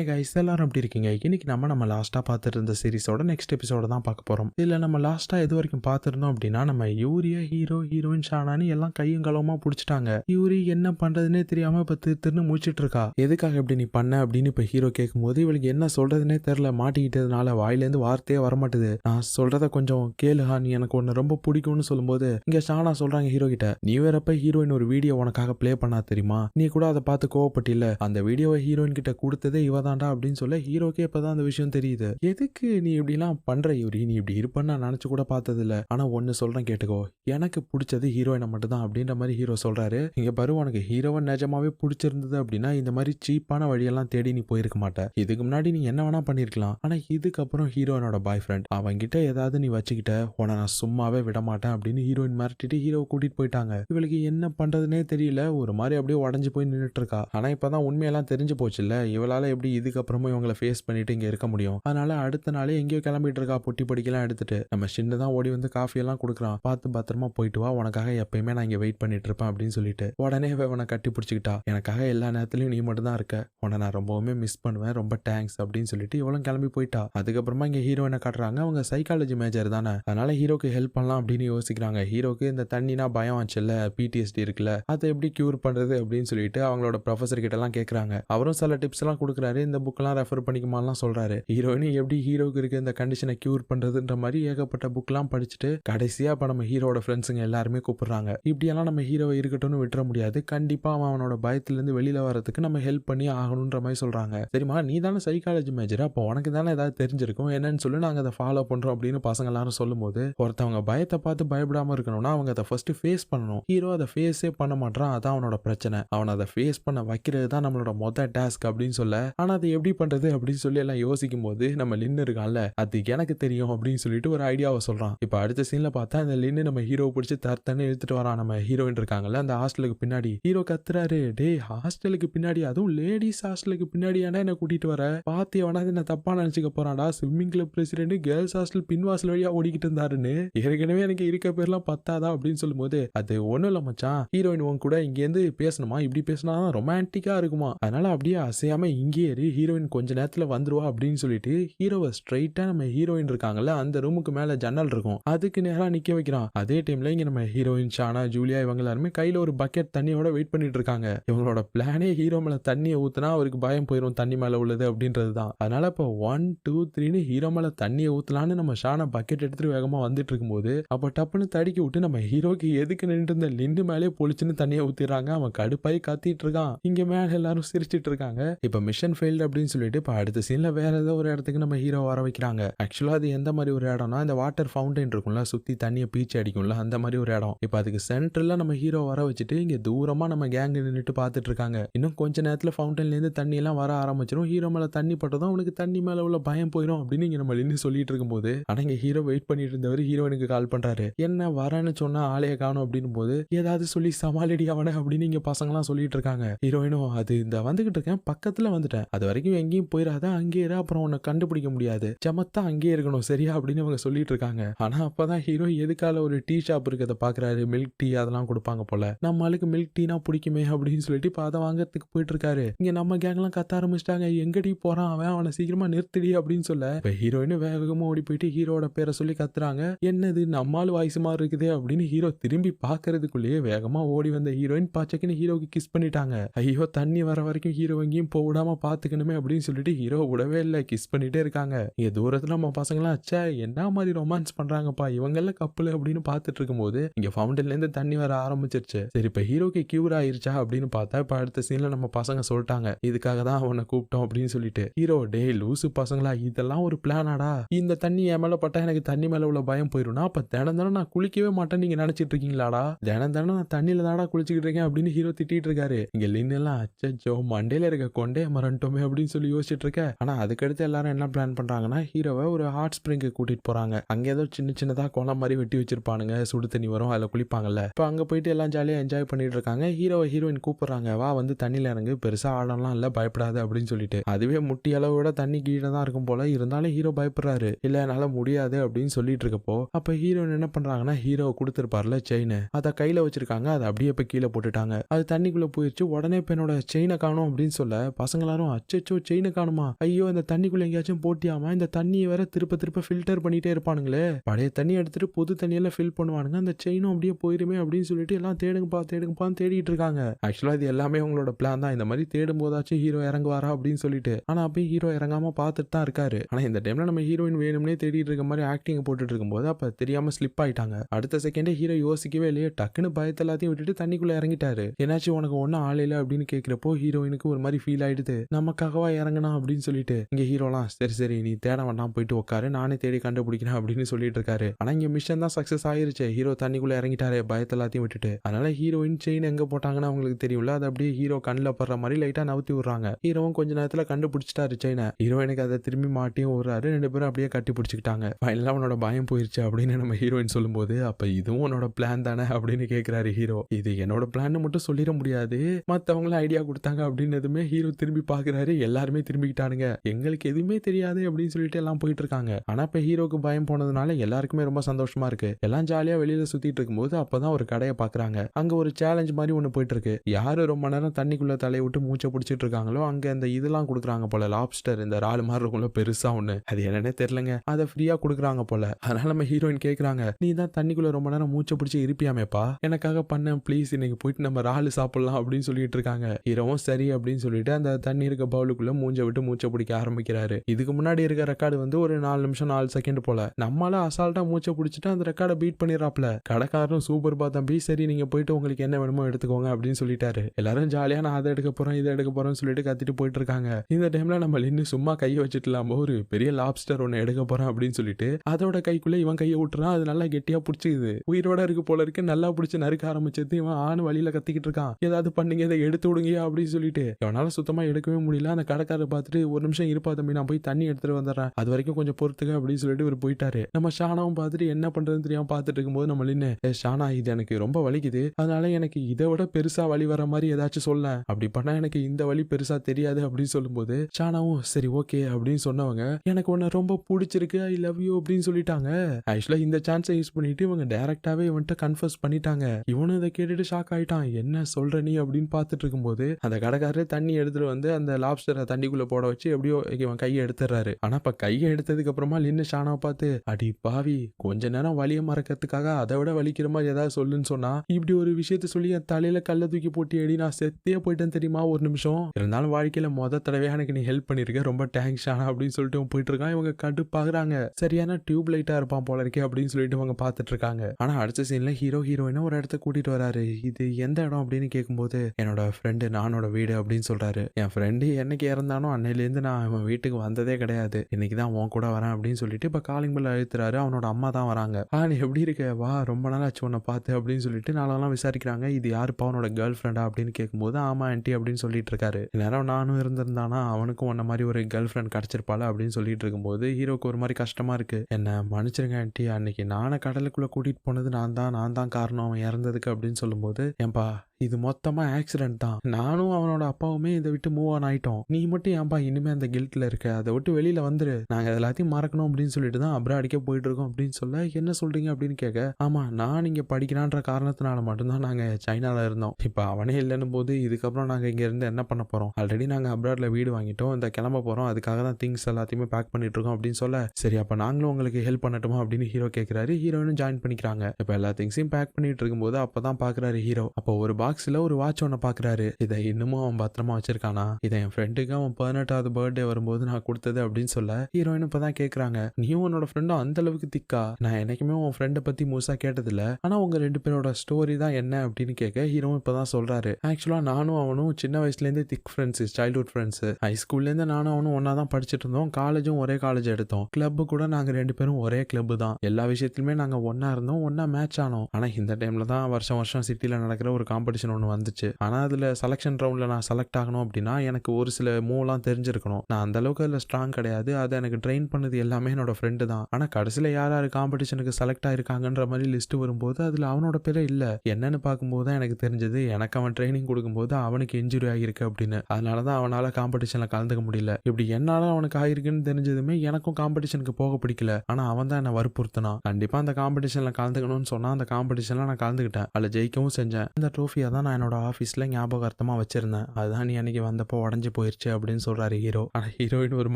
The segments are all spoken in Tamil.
ஏ கைஸ் எல்லாரும் எப்படி இருக்கீங்க? இன்னைக்கு நம்ம நம்ம லாஸ்ட்டாக பார்த்துட்டு இருந்த சீரிஸோட நெக்ஸ்ட் எபிசோட தான் பார்க்க போகிறோம் இதில் நம்ம லாஸ்ட்டாக எது வரைக்கும் பார்த்துருந்தோம் அப்படின்னா நம்ம யூரியா ஹீரோ ஹீரோயின் ஷானானி எல்லாம் கையும் களவுமா பிடிச்சிட்டாங்க. யூரி என்ன பண்ணுறதுனே தெரியாமல் இப்போ திரு திருன்னு முடிச்சிட்டு இருக்கா எதுக்காக இப்படி நீ பண்ண அப்படின்னு இப்போ ஹீரோ கேட்கும்போது இவளுக்கு என்ன சொல்கிறதுனே தெரில மாட்டிக்கிட்டதுனால வாயிலேருந்து வார்த்தையே வரமாட்டுது. நான் சொல்கிறத கொஞ்சம் கேளுஹா நீ எனக்கு ஒன்று ரொம்ப பிடிக்கும்னு சொல்லும்போது இங்கே ஷானா சொல்கிறாங்க ஹீரோ கிட்ட நீ வேறப்ப ஹீரோயின் ஒரு வீடியோ உனக்காக ப்ளே பண்ணா தெரியுமா? நீ கூட அதை பார்த்து கோவப்பட்டில்ல. அந்த வீடியோவை ஹீரோயின் கிட்ட கொடுத்ததே தான்டா அப்படின்னு சொல்ல ஹீரோக்கே இப்பதான் அந்த விஷயம் தெரியுது. எதுக்கு நீ இப்படிலாம் பண்ற யூரி நீ இப்படி இருப்பன்னு நான் நினைச்சு கூட பார்த்ததில்ல. ஆனா ஒன்னு சொல்றேன் கேட்டுக்கோ. எனக்கு பிடிச்சது ஹீரோயினை மட்டும் தான் அப்படின்ற மாதிரி ஹீரோ சொல்றாரு. இங்க பாரு உனக்கு ஹீரோவை நிஜமாவே பிடிச்சிருந்தது அப்படின்னா இந்த மாதிரி சீப்பான வழியெல்லாம் தேடி நீ போயிருக்க மாட்ட. இதுக்கு முன்னாடி நீ என்ன வேணா பண்ணிருக்கலாம். ஆனா இதுக்கப்புறம் ஹீரோயினோட பாய் ஃப்ரெண்ட் அவன்கிட்ட ஏதாவது நீ வச்சுக்கிட்ட உன நான் சும்மாவே விட மாட்டேன் அப்படின்னு ஹீரோயின் மிரட்டிட்டு ஹீரோ கூட்டிட்டு போயிட்டாங்க. இவளுக்கு என்ன பண்றதுனே தெரியல. ஒரு மாதிரி அப்படியே உடஞ்சு போய் நின்றுட்டு இருக்கா. ஆனா இப்பதான் உண்மையெல்லாம் தெரிஞ்சு போச்சுல்ல. இவளால எப்படி இதுக்கப்புறமும் இவங்களை ஃபேஸ் பண்ணிட்டு இங்க இருக்க முடியும். அதனால அடுத்த நாளே எங்கேயோ கிளம்பிட்டு இருக்கா பொட்டி படிக்கலாம் எடுத்துட்டு. நம்ம சின்ன தான் ஓடி வந்து காஃபி எல்லாம் கொடுக்குறான். பார்த்து பத்திரமா போயிட்டு வா உனக்காக எப்பயுமே நான் இங்க வெயிட் பண்ணிட்டு இருப்பேன் அப்படின்னு சொல்லிட்டு உடனே இவனை கட்டி பிடிச்சிக்கிட்டா. எனக்காக எல்லா நேரத்துலையும் நீ மட்டும் தான் இருக்க. உன்னை நான் ரொம்பவுமே மிஸ் பண்ணுவேன். ரொம்ப தேங்க்ஸ் அப்படின்னு சொல்லிட்டு இவளும் கிளம்பி போயிட்டா. அதுக்கப்புறமா இங்க ஹீரோயினை காட்டுறாங்க. அவங்க சைக்காலஜி மேஜர் தானே. அதனால ஹீரோக்கு ஹெல்ப் பண்ணலாம் அப்படின்னு யோசிக்கிறாங்க. ஹீரோக்கு இந்த தண்ணினா பயம் ஆச்சுல்ல பிடிஎஸ்டி இருக்குல்ல அதை எப்படி கியூர் பண்றது அப்படின்னு சொல்லிட்டு அவங்களோட ப்ரொஃபசர் கிட்ட எல்லாம் கேட்கறாங்க அவரும் சில டிப்ஸ் எல்லாம் கொடுக்குறாரு. இந்த புக்கெல்லாம் ரெஃபர் பண்ணிக்குமாலாம் சொல்கிறாரு ஹீரோயின் எப்படி ஹீரோக்கு இருக்க இந்த கண்டிஷனை க்யூர் பண்ணுறதுன்ற மாதிரி ஏகப்பட்ட புக்லாம் படிச்சுட்டு கடைசியாக இப்போ நம்ம ஹீரோட ஃப்ரெண்ட்ஸுங்க எல்லாருமே கூப்பிடுறாங்க. இப்படியெல்லாம் நம்ம ஹீரோவை இருக்கட்டும்னு விட்டுற முடியாது. கண்டிப்பாக அவன் அவனோட பயத்துல இருந்து வெளியில வர்றதுக்கு நம்ம ஹெல்ப் பண்ணி ஆகணுன்ற மாதிரி சொல்கிறாங்க சரிம்மா நீ தானே சைக்காலஜி மேஜர் அப்போ உனக்கு தானே ஏதாவது தெரிஞ்சிருக்கும். என்னன்னு சொல்லி நாங்கள் அதை ஃபாலோ பண்ணுறோம் அப்படின்னு பசங்க எல்லாரும் சொல்லும்போது ஒருத்தவங்க பயத்தை பார்த்து பயப்படாம இருக்கணும்னா அவங்க அதை ஃபர்ஸ்ட் ஃபேஸ் பண்ணணும். ஹீரோ அதை ஃபேஸே பண்ண மாட்டான். அதான் அவனோட பிரச்சனை. அவனை அதை ஃபேஸ் பண்ண வைக்கிறது தான் நம்மளோட மொத்த டாஸ்க் அப்படின்னு சொல்ல. ஆனா அதை எப்படி பண்ணுறது அப்படின்னு சொல்லி எல்லாம் யோசிக்கும் போது நம்ம லின்னு இருக்கான்ல அது எனக்கு தெரியும் அப்படின்னு சொல்லிட்டு ஒரு ஐடியாவை சொல்கிறான் இப்போ அடுத்த சீனில் பார்த்தா அந்த லின்னு நம்ம ஹீரோ பிடிச்சி தர்த்தன்னு இழுத்துட்டு வரான். நம்ம ஹீரோயின் இருக்காங்கல்ல அந்த ஹாஸ்டலுக்கு பின்னாடி. ஹீரோ கத்துறாரு டேய் ஹாஸ்டலுக்கு பின்னாடி அதுவும் லேடிஸ் ஹாஸ்டலுக்கு பின்னாடி ஏன்னா என்ன கூட்டிகிட்டு வர? பார்த்து வேணா என்ன தப்பாக நினச்சிக்க போறான்டா? Swimming club president girls hostel பின்வாசல் வழியாக ஓடிக்கிட்டு இருந்தாருன்னு. ஏற்கனவே எனக்கு இருக்க பேர்லாம் பத்தாதா? அப்படின்னு சொல்லும்போது அது ஒன்றும் இல்லை மச்சான். ஹீரோயின் உன் கூட இங்கேருந்து பேசணுமா? இப்படி பேசினா ரொமான்டிக்காக இருக்குமா? அதனால அப்படியே அசையாமல் இங்கேயே ஏறி ஹீரோயின் கொஞ்ச நேரத்துல வந்துருவா அப்படின்னு சொல்லிட்டு ஹீரோவை ஸ்ட்ரைட்டாக நம்ம ஹீரோயின் இருக்காங்கல்ல அந்த ரூமுக்கு மேலே ஜன்னல் இருக்கும். அதுக்கு நேராக நிற்க வைக்கிறான். அதே டைம்ல இங்க நம்ம ஹீரோயின் ஷானா ஜூலியா இவங்க எல்லாருமே கையில் ஒரு பக்கெட் தண்ணியோட வெயிட் பண்ணிட்டு இருக்காங்க. இவங்களோட பிளானே ஹீரோ மேலே தண்ணியை ஊத்துனா அவருக்கு பயம் போயிடும் தண்ணி மேலே உள்ளது அப்படின்றது தான். அதனால இப்போ ஒன் டூ த்ரீன்னு ஹீரோ மேலே தண்ணியை ஊற்றலான்னு நம்ம ஷானா பக்கெட் எடுத்துட்டு வேகமா வந்துட்டு இருக்கும்போது அப்போ டப்புன்னு தடுக்கி விட்டு நம்ம ஹீரோக்கு எதுக்கு நின்று இருந்த லிண்டு மேலே பொழிச்சுன்னு தண்ணியை ஊத்திடுறாங்க. அவன் கடுப்பாய் கத்திட்டு இருக்கான். இங்க மேலே எல்லாரும் சிரிச்சிட்டு இருக்காங்க. இப்போ மிஷன் ஃபெயில்டு அப்படின்னு சொல்லிட்டு இப்போ அடுத்த சீனில் வேற ஏதோ ஒரு இடத்துக்கு நம்ம ஹீரோ வர வைக்கிறாங்க. ஆக்சுவலாக அது எந்த மாதிரி ஒரு இடம்னா இந்த வாட்டர் ஃபவுண்டைன் இருக்கும்ல சுற்றி தண்ணியை பீச்சு அடிக்கும்ல அந்த மாதிரி ஒரு இடம். இப்போ அதுக்கு சென்டரில் நம்ம ஹீரோ வர வச்சுட்டு இங்கே தூரமாக நம்ம கேங் நின்றுட்டு பார்த்துட்டு இருக்காங்க. இன்னும் கொஞ்ச நேரத்தில் ஃபவுண்டன்லேருந்து தண்ணியெல்லாம் தண்ணி எல்லாம் வர ஆரம்பிச்சிடும் ஹீரோ மேலே தண்ணி பட்டதும் அவனுக்கு தண்ணி மேலே உள்ள பயம் போயிடும் அப்படின்னு இங்கே நம்ம நின்று சொல்லிட்டு இருக்கும்போது ஆனால் இங்கே ஹீரோ வெயிட் பண்ணிட்டு இருந்தவர் ஹீரோயினுக்கு கால் பண்ணுறாரு என்ன வரேன்னு சொன்னால் ஆளைய காணும் அப்படின்னும் போது ஏதாவது சொல்லி சமாளிடி அவனை அப்படின்னு இங்கே பசங்களாம் சொல்லிட்டு இருக்காங்க. ஹீரோயினும் அது இந்த வந்துகிட்டு இருக்கேன் பக்கத்தில் வந்துட்டேன். அது வரைக்கும் எங்கேயும் போயிடாத அங்கேயே இரு, அப்புறம் உன்னை கண்டுபிடிக்க முடியாது. ஜமத்தா அங்கேயே இருக்கணும் சரியா? அப்படின்னு அவங்க சொல்லிட்டு இருக்காங்க. ஆனா அப்பதான் ஹீரோ எதுக்கால ஒரு டீ ஷாப் இருக்கிறத பாக்குறாரு? மில்க் டீ அதெல்லாம் கொடுப்பாங்க போல. நம்ம ஆளுக்கு மில்க் டீனா பிடிக்குமே அப்படின்னு சொல்லிட்டு இப்ப அதை வாங்குறதுக்கு போயிட்டு இருக்காரு. இங்க நம்ம கேங்லாம் கத்த ஆரம்பிச்சிட்டாங்க. எங்கடி போறான்? அவன் அவனை சீக்கிரமா நிறுத்திடி அப்படின்னு சொல்ல இப்ப ஹீரோயின் வேகமா ஓடி போயிட்டு ஹீரோட பேரை சொல்லி கத்துறாங்க. என்னது நம்மால் வாய்ஸ் மாதிரி இருக்குதே அப்படின்னு ஹீரோ திரும்பி பாக்குறதுக்குள்ளேயே வேகமா ஓடி வந்த ஹீரோயின் பாச்சக்குன்னு ஹீரோக்கு கிஸ் பண்ணிட்டாங்க. ஐயோ தண்ணி வர வரைக்கும் ஹீரோ எங்கேயும் போடாம பார்த்து பார்த்துக்கணுமே அப்படின்னு சொல்லிட்டு ஹீரோ விடவே இல்லை. கிஸ் பண்ணிட்டே இருக்காங்க. இங்க தூரத்துல நம்ம பசங்களாம் அச்சா என்ன மாதிரி ரொமான்ஸ் பண்றாங்கப்பா? இவங்கெல்லாம் கப்பல் அப்படின்னு பார்த்துட்டு இருக்கும்போது இங்க ஃபவுண்டன்ல இருந்து தண்ணி வர ஆரம்பிச்சிருச்சு. சரி இப்ப ஹீரோக்கு கியூர் ஆயிருச்சா? அப்படின்னு பார்த்தா இப்ப அடுத்த சீன்ல நம்ம பசங்க சொல்லிட்டாங்க. இதுக்காக தான் அவனை கூப்பிட்டோம் அப்படின்னு சொல்லிட்டு. ஹீரோ டே லூசு பசங்களா இதெல்லாம் ஒரு பிளானாடா இந்த தண்ணி என் மேல பட்டா எனக்கு தண்ணி மேல உள்ள பயம் போயிடும்னா அப்ப தினம் தினம் நான் குளிக்கவே மாட்டேன் நீங்க நினைச்சிட்டு இருக்கீங்களாடா? தினம் தினம் நான் தண்ணியில தாடா குளிச்சுக்கிட்டு இருக்கேன் அப்படின்னு ஹீரோ திட்டிட்டு இருக்காரு. இங்க லின் எல்லாம் அச்சோ மண்டையில இருக்க கொண்டே மரண்டோம் அப்படின்னு சொல்லி யோசிச்சுட்டு இருக்கேன். ஆனா அதுக்கடுத்து எல்லாரும் என்ன பிளான் பண்றாங்கன்னா ஹீரோவை ஒரு ஹாட் ஸ்ப்ரிங்க்கு கூட்டிட்டு போறாங்க. அங்க ஏதோ சின்ன சின்னதா குளம் மாதிரி வெட்டி வச்சிருப்பானுங்க. சுடு தண்ணி வரும் அதுல குளிப்பாங்கல்ல. இப்போ அங்க போயிட்டு எல்லாம் ஜாலியா என்ஜாய் பண்ணிட்டு இருக்காங்க. ஹீரோவை ஹீரோயின் கூப்பிடுறாங்க. வா வந்து தண்ணியில இறங்கு. பெருசா ஆழம்லாம் இல்ல பயப்படாது அப்படின்னு சொல்லிட்டு. அதுவே முட்டி அளவோட தண்ணி கீழே தான் இருக்கும் போல. இருந்தாலும் ஹீரோ பயப்படுறாரு. இல்ல என்னால முடியாது அப்படின்னு சொல்லிட்டு இருக்கப்போ அப்ப ஹீரோயின் என்ன பண்றாங்கன்னா ஹீரோவை கொடுத்துருப்பார்ல செயின் அதை கையில வச்சிருக்காங்க. அதை அப்படியே இப்போ கீழே போட்டுட்டாங்க. அது தண்ணிக்குள்ள போயிடுச்சு உடனே இப்போ என்னோட செயினை காணும் அப்படின்னு சொல்ல பசங்களாரும் அச்சோ அச்சச்சோ செயினை காணுமா? ஐயோ இந்த தண்ணிக்குள்ள எங்கேயாச்சும் போட்டியாமா? இந்த தண்ணியை வேற திருப்ப திருப்ப ஃபில்டர் பண்ணிட்டே இருப்பானுங்களே. பழைய தண்ணி எடுத்துட்டு புது தண்ணியெல்லாம் ஃபில் பண்ணுவானுங்க. அந்த செயினும் அப்படியே போயிருமே அப்படின்னு சொல்லிட்டு எல்லாம் தேடுங்கப்பா தேடுங்கப்பான்னு தேடிட்டு இருக்காங்க. ஆக்சுவலா இது எல்லாமே உங்களோட பிளான் தான். இந்த மாதிரி தேடும் போதாச்சும் ஹீரோ இறங்குவாரா அப்படின்னு சொல்லிட்டு. ஆனா அப்பயும் ஹீரோ இறங்காம பார்த்துட்டு தான் இருக்காரு. ஆனா இந்த டைம்ல நம்ம ஹீரோயின் வேணும்னே தேடிட்டு இருக்க மாதிரி ஆக்டிங் போட்டுட்டு இருக்கும்போது அப்ப தெரியாம ஸ்லிப் ஆயிட்டாங்க. அடுத்த செகண்டே ஹீரோ யோசிக்கவே இல்லையே. டக்குன்னு பயத்தை எல்லாத்தையும் விட்டுட்டு தண்ணிக்குள்ள இறங்கிட்டாரு. என்னாச்சு உனக்கு ஒன்னும் ஆளையில அப்படின்னு கேட்கிறப்போ ஹீரோயினுக்கு ஒரு மாதிரி ஃபீல் ஆயிடுது. நம்ம நமக்காகவா இறங்கினா அப்படின்னு சொல்லிட்டு இங்க ஹீரோலாம் சரி சரி நீ தேட வேண்டாம் போயிட்டு உட்காரு நானே தேடி கண்டுபிடிக்கிறேன் அப்படின்னு சொல்லிட்டு இருக்காரு. ஆனா இங்க மிஷன் தான் சக்சஸ் ஆயிருச்சு. ஹீரோ தண்ணிக்குள்ள இறங்கிட்டாரு பயத்தை எல்லாத்தையும் விட்டுட்டு. அதனால ஹீரோயின் செயின் எங்க போட்டாங்கன்னு அவங்களுக்கு தெரியும்ல அது அப்படியே ஹீரோ கண்ணில் படுற மாதிரி லைட்டா நவுத்தி விடுறாங்க. ஹீரோவும் கொஞ்ச நேரத்துல கண்டுபிடிச்சிட்டாரு செயினை ஹீரோயினுக்கு அதை திரும்பி மாட்டியும் விடுறாரு ரெண்டு பேரும் அப்படியே கட்டி பிடிச்சிக்கிட்டாங்க. ஃபைனலாக அவனோட பயம் போயிருச்சு அப்படின்னு நம்ம ஹீரோயின் சொல்லும்போது அப்ப இதுவும் உன்னோட பிளான் தானே? அப்படின்னு கேக்குறாரு ஹீரோ இது என்னோட பிளான் மட்டும் சொல்லிட முடியாது. மத்தவங்களும் ஐடியா கொடுத்தாங்க அப்படின்னதுமே ஹீரோ திரும்பி பாக்குறாரு எல்லாருமே திரும்பிக்கிட்டானுங்க. எங்களுக்கு எதுவுமே தெரியாது அப்படின்னு சொல்லிட்டு எல்லாம் போயிட்டு இருக்காங்க ஆனா இப்ப ஹீரோக்கு பயம் போனதுனால எல்லாருக்குமே ரொம்ப சந்தோஷமா இருக்கு. எல்லாம் ஜாலியா வெளியில சுத்திட்டு இருக்கும்போது அப்பதான் ஒரு கடையை பாக்குறாங்க. அங்க ஒரு சேலஞ்ச் மாதிரி ஒண்ணு போயிட்டு இருக்கு யாரு ரொம்ப நேரம் தண்ணிக்குள்ள தலையை விட்டு மூச்சை பிடிச்சிட்டு இருக்காங்களோ அங்க அந்த இதெல்லாம் கொடுக்குறாங்க போல. லாப்ஸ்டர் இந்த ரால் மாதிரி இருக்கும்ல பெருசா ஒண்ணு. அது என்னன்னே தெரியலங்க. அதை ஃப்ரீயா கொடுக்குறாங்க போல. அதனால நம்ம ஹீரோயின் கேக்குறாங்க நீ தான் தண்ணிக்குள்ள ரொம்ப நேரம் மூச்சை பிடிச்சி இருப்பியாமேப்பா. எனக்காக பண்ண ப்ளீஸ் இன்னைக்கு போயிட்டு நம்ம ராலு சாப்பிடலாம் அப்படின்னு சொல்லிட்டு இருக்காங்க. ஹீரோவும் சரி அப்படின்னு சொல்லிட்டு அந்த தண்ணி இருக்க பவுலுக்குள்ள மூஞ்ச விட்டு மூச்சை பிடிக்க ஆரம்பிக்கிறாரு. இதுக்கு முன்னாடி இருக்க ரெக்கார்டு வந்து ஒரு நாலு நிமிஷம் நாலு செகண்ட் போல. நம்மளால அசால்ட்டா மூச்சை பிடிச்சிட்டு அந்த ரெக்கார்டை பீட் பண்ணிடுறாப்ல. கடைக்காரரும் சூப்பர் பா தம்பி சரி நீங்க போயிட்டு உங்களுக்கு என்ன வேணுமோ எடுத்துக்கோங்க அப்படின்னு சொல்லிட்டாரு. எல்லாரும் ஜாலியா நான் அதை எடுக்க போறேன் இதை எடுக்க போறேன்னு சொல்லிட்டு கத்திட்டு போயிட்டு இருக்காங்க. இந்த டைம்ல நம்ம நின்று சும்மா கையை வச்சுட்டுலாம ஒரு பெரிய லாப்ஸ்டர் ஒன்னு எடுக்க போறேன் அப்படின்னு சொல்லிட்டு அதோட கைக்குள்ள இவன் கையை விட்டுறான் அது நல்லா கெட்டியா பிடிச்சிக்குது உயிரோட இருக்கு போல இருக்கு நல்லா பிடிச்சி நறுக்க ஆரம்பிச்சது. இவன் ஆண் வழியில கத்திக்கிட்டு இருக்கான். ஏதாவது பண்ணுங்க இதை எடுத்து விடுங்க அப்படின்னு சொல்லிட்டு இவனால சுத்தமா எடுக்கவே முடியல அந்த கடைக்காரர் பார்த்துட்டு ஒரு நிமிஷம் இருப்பா தம்பி நான் போய் தண்ணி எடுத்துட்டு வந்துடுறேன். அது வரைக்கும் கொஞ்சம் பொறுத்துக்க அப்படின்னு சொல்லிட்டு இவர் போயிட்டாரு. நம்ம ஷானாவும் பார்த்துட்டு என்ன பண்றதுன்னு தெரியாம பார்த்துட்டு இருக்கும்போது நம்ம நின்று ஷானா இது எனக்கு ரொம்ப வலிக்குது. அதனால எனக்கு இதை விட பெருசா வழி வர மாதிரி ஏதாச்சும் சொல்ல. அப்படி பண்ணா எனக்கு இந்த வழி பெருசா தெரியாது அப்படின்னு சொல்லும்போது ஷானாவும் சரி ஓகே அப்படின்னு சொன்னவங்க எனக்கு உன்னை ரொம்ப பிடிச்சிருக்கு ஐ லவ் யூ அப்படின்னு சொல்லிட்டாங்க. ஆக்சுவலா இந்த சான்ஸை யூஸ் பண்ணிட்டு இவங்க டைரக்டாவே இவன்ட்ட கன்ஃபர்ஸ் பண்ணிட்டாங்க. இவனும் இதை கேட்டுட்டு ஷாக் ஆயிட்டான். என்ன சொல்ற நீ? அப்படின்னு பார்த்துட்டு இருக்கும்போது அந்த கடைக்காரர் தண்ணி எடுத்துட்டு வந்து அந்த லாப்ஸ்டரை தண்ணிக்குள்ள போட வச்சு எப்படியோ இவன் கையை எடுத்துறாரு ஆனா இப்ப கையை எடுத்ததுக்கு அப்புறமா லின்னு ஷானாவை பார்த்து அடி பாவி கொஞ்ச நேரம் வலிய மறக்கிறதுக்காக அதை விட வலிக்கிற மாதிரி ஏதாவது சொல்லுன்னு சொன்னா இப்படி ஒரு விஷயத்த சொல்லி என் தலையில கல்ல தூக்கி போட்டு அடி நான் செத்தே போயிட்டேன் தெரியுமா ஒரு நிமிஷம்? இருந்தாலும் வாழ்க்கையில மொத தடவையா எனக்கு நீ ஹெல்ப் பண்ணிருக்க ரொம்ப தேங்க்ஸ் ஷானா அப்படின்னு சொல்லிட்டு அவன் போயிட்டு இருக்கான். இவங்க கடுப்பாகுறாங்க. சரியான டியூப் லைட்டா இருப்பான் போல இருக்கே அப்படின்னு சொல்லிட்டு அவங்க பார்த்துட்டு இருக்காங்க. ஆனா அடுத்த சீன்ல ஹீரோ ஹீரோயினா ஒரு இடத்த கூட்டிட்டு வராரு. இது எந்த இடம் அப்படின்னு கேட்கும்போது என்னோட ஃப்ரெண்டு நானோட வீடு அப்படின்னு சொல்றாரு. என் ஃப்ரெண்டு என்னைக்கு இறந்தானோ அன்னையிலேருந்து நான் அவன் வீட்டுக்கு வந்ததே கிடையாது. இன்னைக்கு தான் உன் கூட வரேன் அப்படின்னு சொல்லிட்டு இப்போ காலிங் பெல் அழுத்துறாரு. அவனோட அம்மா தான் வராங்க. ஆ நீ எப்படி இருக்க? வா ரொம்ப நாள் ஆச்சு உன்னை பார்த்து அப்படின்னு சொல்லிட்டு நாளெல்லாம் விசாரிக்கிறாங்க. இது யாருப்பா அவனோட கேர்ள் ஃப்ரெண்டா அப்படின்னு கேட்கும்போது ஆமா ஆன்ட்டி அப்படின்னு சொல்லிட்டு இருக்காரு. நேரம் நானும் இருந்திருந்தானா அவனுக்கும் உன்ன மாதிரி ஒரு கேர்ள் ஃப்ரெண்ட் கிடைச்சிருப்பாள் அப்படின்னு சொல்லிட்டு இருக்கும்போது ஹீரோக்கு ஒரு மாதிரி கஷ்டமா இருக்கு. என்ன மன்னிச்சிருங்க ஆன்ட்டி அன்னைக்கு நானே கடலுக்குள்ள கூட்டிட்டு போனது நான் தான். நான் தான் காரணம். அவன் இறந்ததுக்கு அப்படின்னு சொல்லும்போது ஏன்பா இது மொத்தமா ஆக்சிடென்ட் தான். நானும் அவனோட அப்பாவுமே இதை விட்டு மூவ் ஆன் ஆயிட்டோம். நீ மட்டும் ஏன்பா இனிமே அந்த கில்ட்ல இருக்க? அதை விட்டு வெளியில வந்துரு. நாங்க எல்லாத்தையும் மறக்கணும் அப்படின்னு சொல்லிட்டு தான் அப்ராடிக்கே போயிட்டு இருக்கோம் அப்படின்னு சொல்ல என்ன சொல்றீங்க? அப்படின்னு கேட்க ஆமா நான் இங்க படிக்கிறான்ற காரணத்தினால மட்டும்தான் நாங்க சைனால இருந்தோம். இப்ப அவனே இல்லைன்னு போது இதுக்கப்புறம் நாங்க இங்க இருந்து என்ன பண்ண போறோம்? ஆல்ரெடி நாங்க அப்ராட்ல வீடு வாங்கிட்டோம். இந்த கிளம்ப போறோம். அதுக்காக தான் திங்ஸ் எல்லாத்தையுமே பேக் பண்ணிட்டு இருக்கோம் அப்படின்னு சொல்ல சரி அப்ப நாங்களும் உங்களுக்கு ஹெல்ப் பண்ணட்டுமா? அப்படின்னு ஹீரோ கேட்கிறாரு ஹீரோயினும் ஜாயின் பண்ணிக்கிறாங்க. இப்ப எல்லா திங்ஸையும் பேக் பண்ணிட்டு இருக்கும்போது அப்பதான் பாக்குறாரு ஹீரோ அப்போ ஒரு பாக்ஸ் பாக்ஸ்ல ஒரு வாட்ச் ஒன்று பாக்குறாரு. இதை இன்னமும் அவன் பத்திரமா வச்சிருக்கானா? இதை என் ஃப்ரெண்டுக்கு அவன் பதினெட்டாவது பர்த்டே வரும்போது நான் கொடுத்தது அப்படின்னு சொல்ல ஹீரோயின் இப்பதான் கேக்குறாங்க. நீ உன்னோட ஃப்ரெண்டும் அந்த அளவுக்கு திக்கா? நான் என்னைக்குமே உன் ஃப்ரெண்டை பத்தி முழுசா கேட்டதில்ல. ஆனா உங்க ரெண்டு பேரோட ஸ்டோரி தான் என்ன அப்படின்னு கேட்க ஹீரோவும் இப்பதான் சொல்றாரு. ஆக்சுவலா நானும் அவனும் சின்ன வயசுல இருந்தே thick friends childhood friends high ஸ்கூல்ல இருந்து நானும் அவனும் ஒன்னா தான் படிச்சிட்டு இருந்தோம். காலேஜும் ஒரே காலேஜ் எடுத்தோம். கிளப் கூட நாங்க ரெண்டு பேரும் ஒரே கிளப் தான். எல்லா விஷயத்திலுமே நாங்க ஒன்னா இருந்தோம் ஒன்னா மேட்ச் ஆனோம். ஆனா இந்த டைம்ல தான் வருஷம் வருஷம் சிட்டில நடக்கிற ஒரு காம்படிஷன் ஒன்று வந்துச்சு. ஆனால் அதில் செலெக்ஷன் ரவுண்ட்ல நான் செலக்ட் ஆகணும் அப்படின்னா எனக்கு ஒரு சில மூவ்லாம் தெரிஞ்சிருக்கணும். நான் அந்த அளவுக்கு அதில் ஸ்ட்ராங் கிடையாது. அதை எனக்கு ட்ரெயின் பண்ணது எல்லாமே என்னோட ஃப்ரெண்டு தான். ஆனால் கடைசியில யார் யார் காம்படிஷனுக்கு செலக்ட் ஆயிருக்காங்கன்ற மாதிரி லிஸ்ட் வரும்போது அதில் அவனோட பேரே இல்லை. என்னன்னு பார்க்கும்போது தான் எனக்கு தெரிஞ்சது எனக்கு அவன் ட்ரைனிங் கொடுக்கும்போது அவனுக்கு இன்ஜுரி ஆகிருக்கு அப்படின்னு. அதனால தான் அவனால் காம்படிஷனில் கலந்துக்க முடியல. இப்படி என்னால் அவனுக்கு ஆயிருக்குன்னு தெரிஞ்சதுமே எனக்கும் காம்படிஷனுக்கு போக பிடிக்கல. ஆனால் அவன் தான் என்னை வற்புறுத்தினான். கண்டிப்பாக அந்த காம்படிஷனில் கலந்துக்கணும்னு சொன்னால் அந்த காம்படிஷனில் நான் கலந்துக்கிட்டேன். அதில் ஜெயிக்கவும் செஞ்சேன். இந்த ட்ரோஃபியை தான் நான் என்னோட ஆஃபீஸில் ஞாபகார்த்தமாக வச்சிருந்தேன். அதுதான் நீ அன்றைக்கி வந்தப்போ உடஞ்சி போயிடுச்சு அப்படின்னு சொல்கிறாரு ஹீரோ ஆனால் ஹீரோயின் ஒரு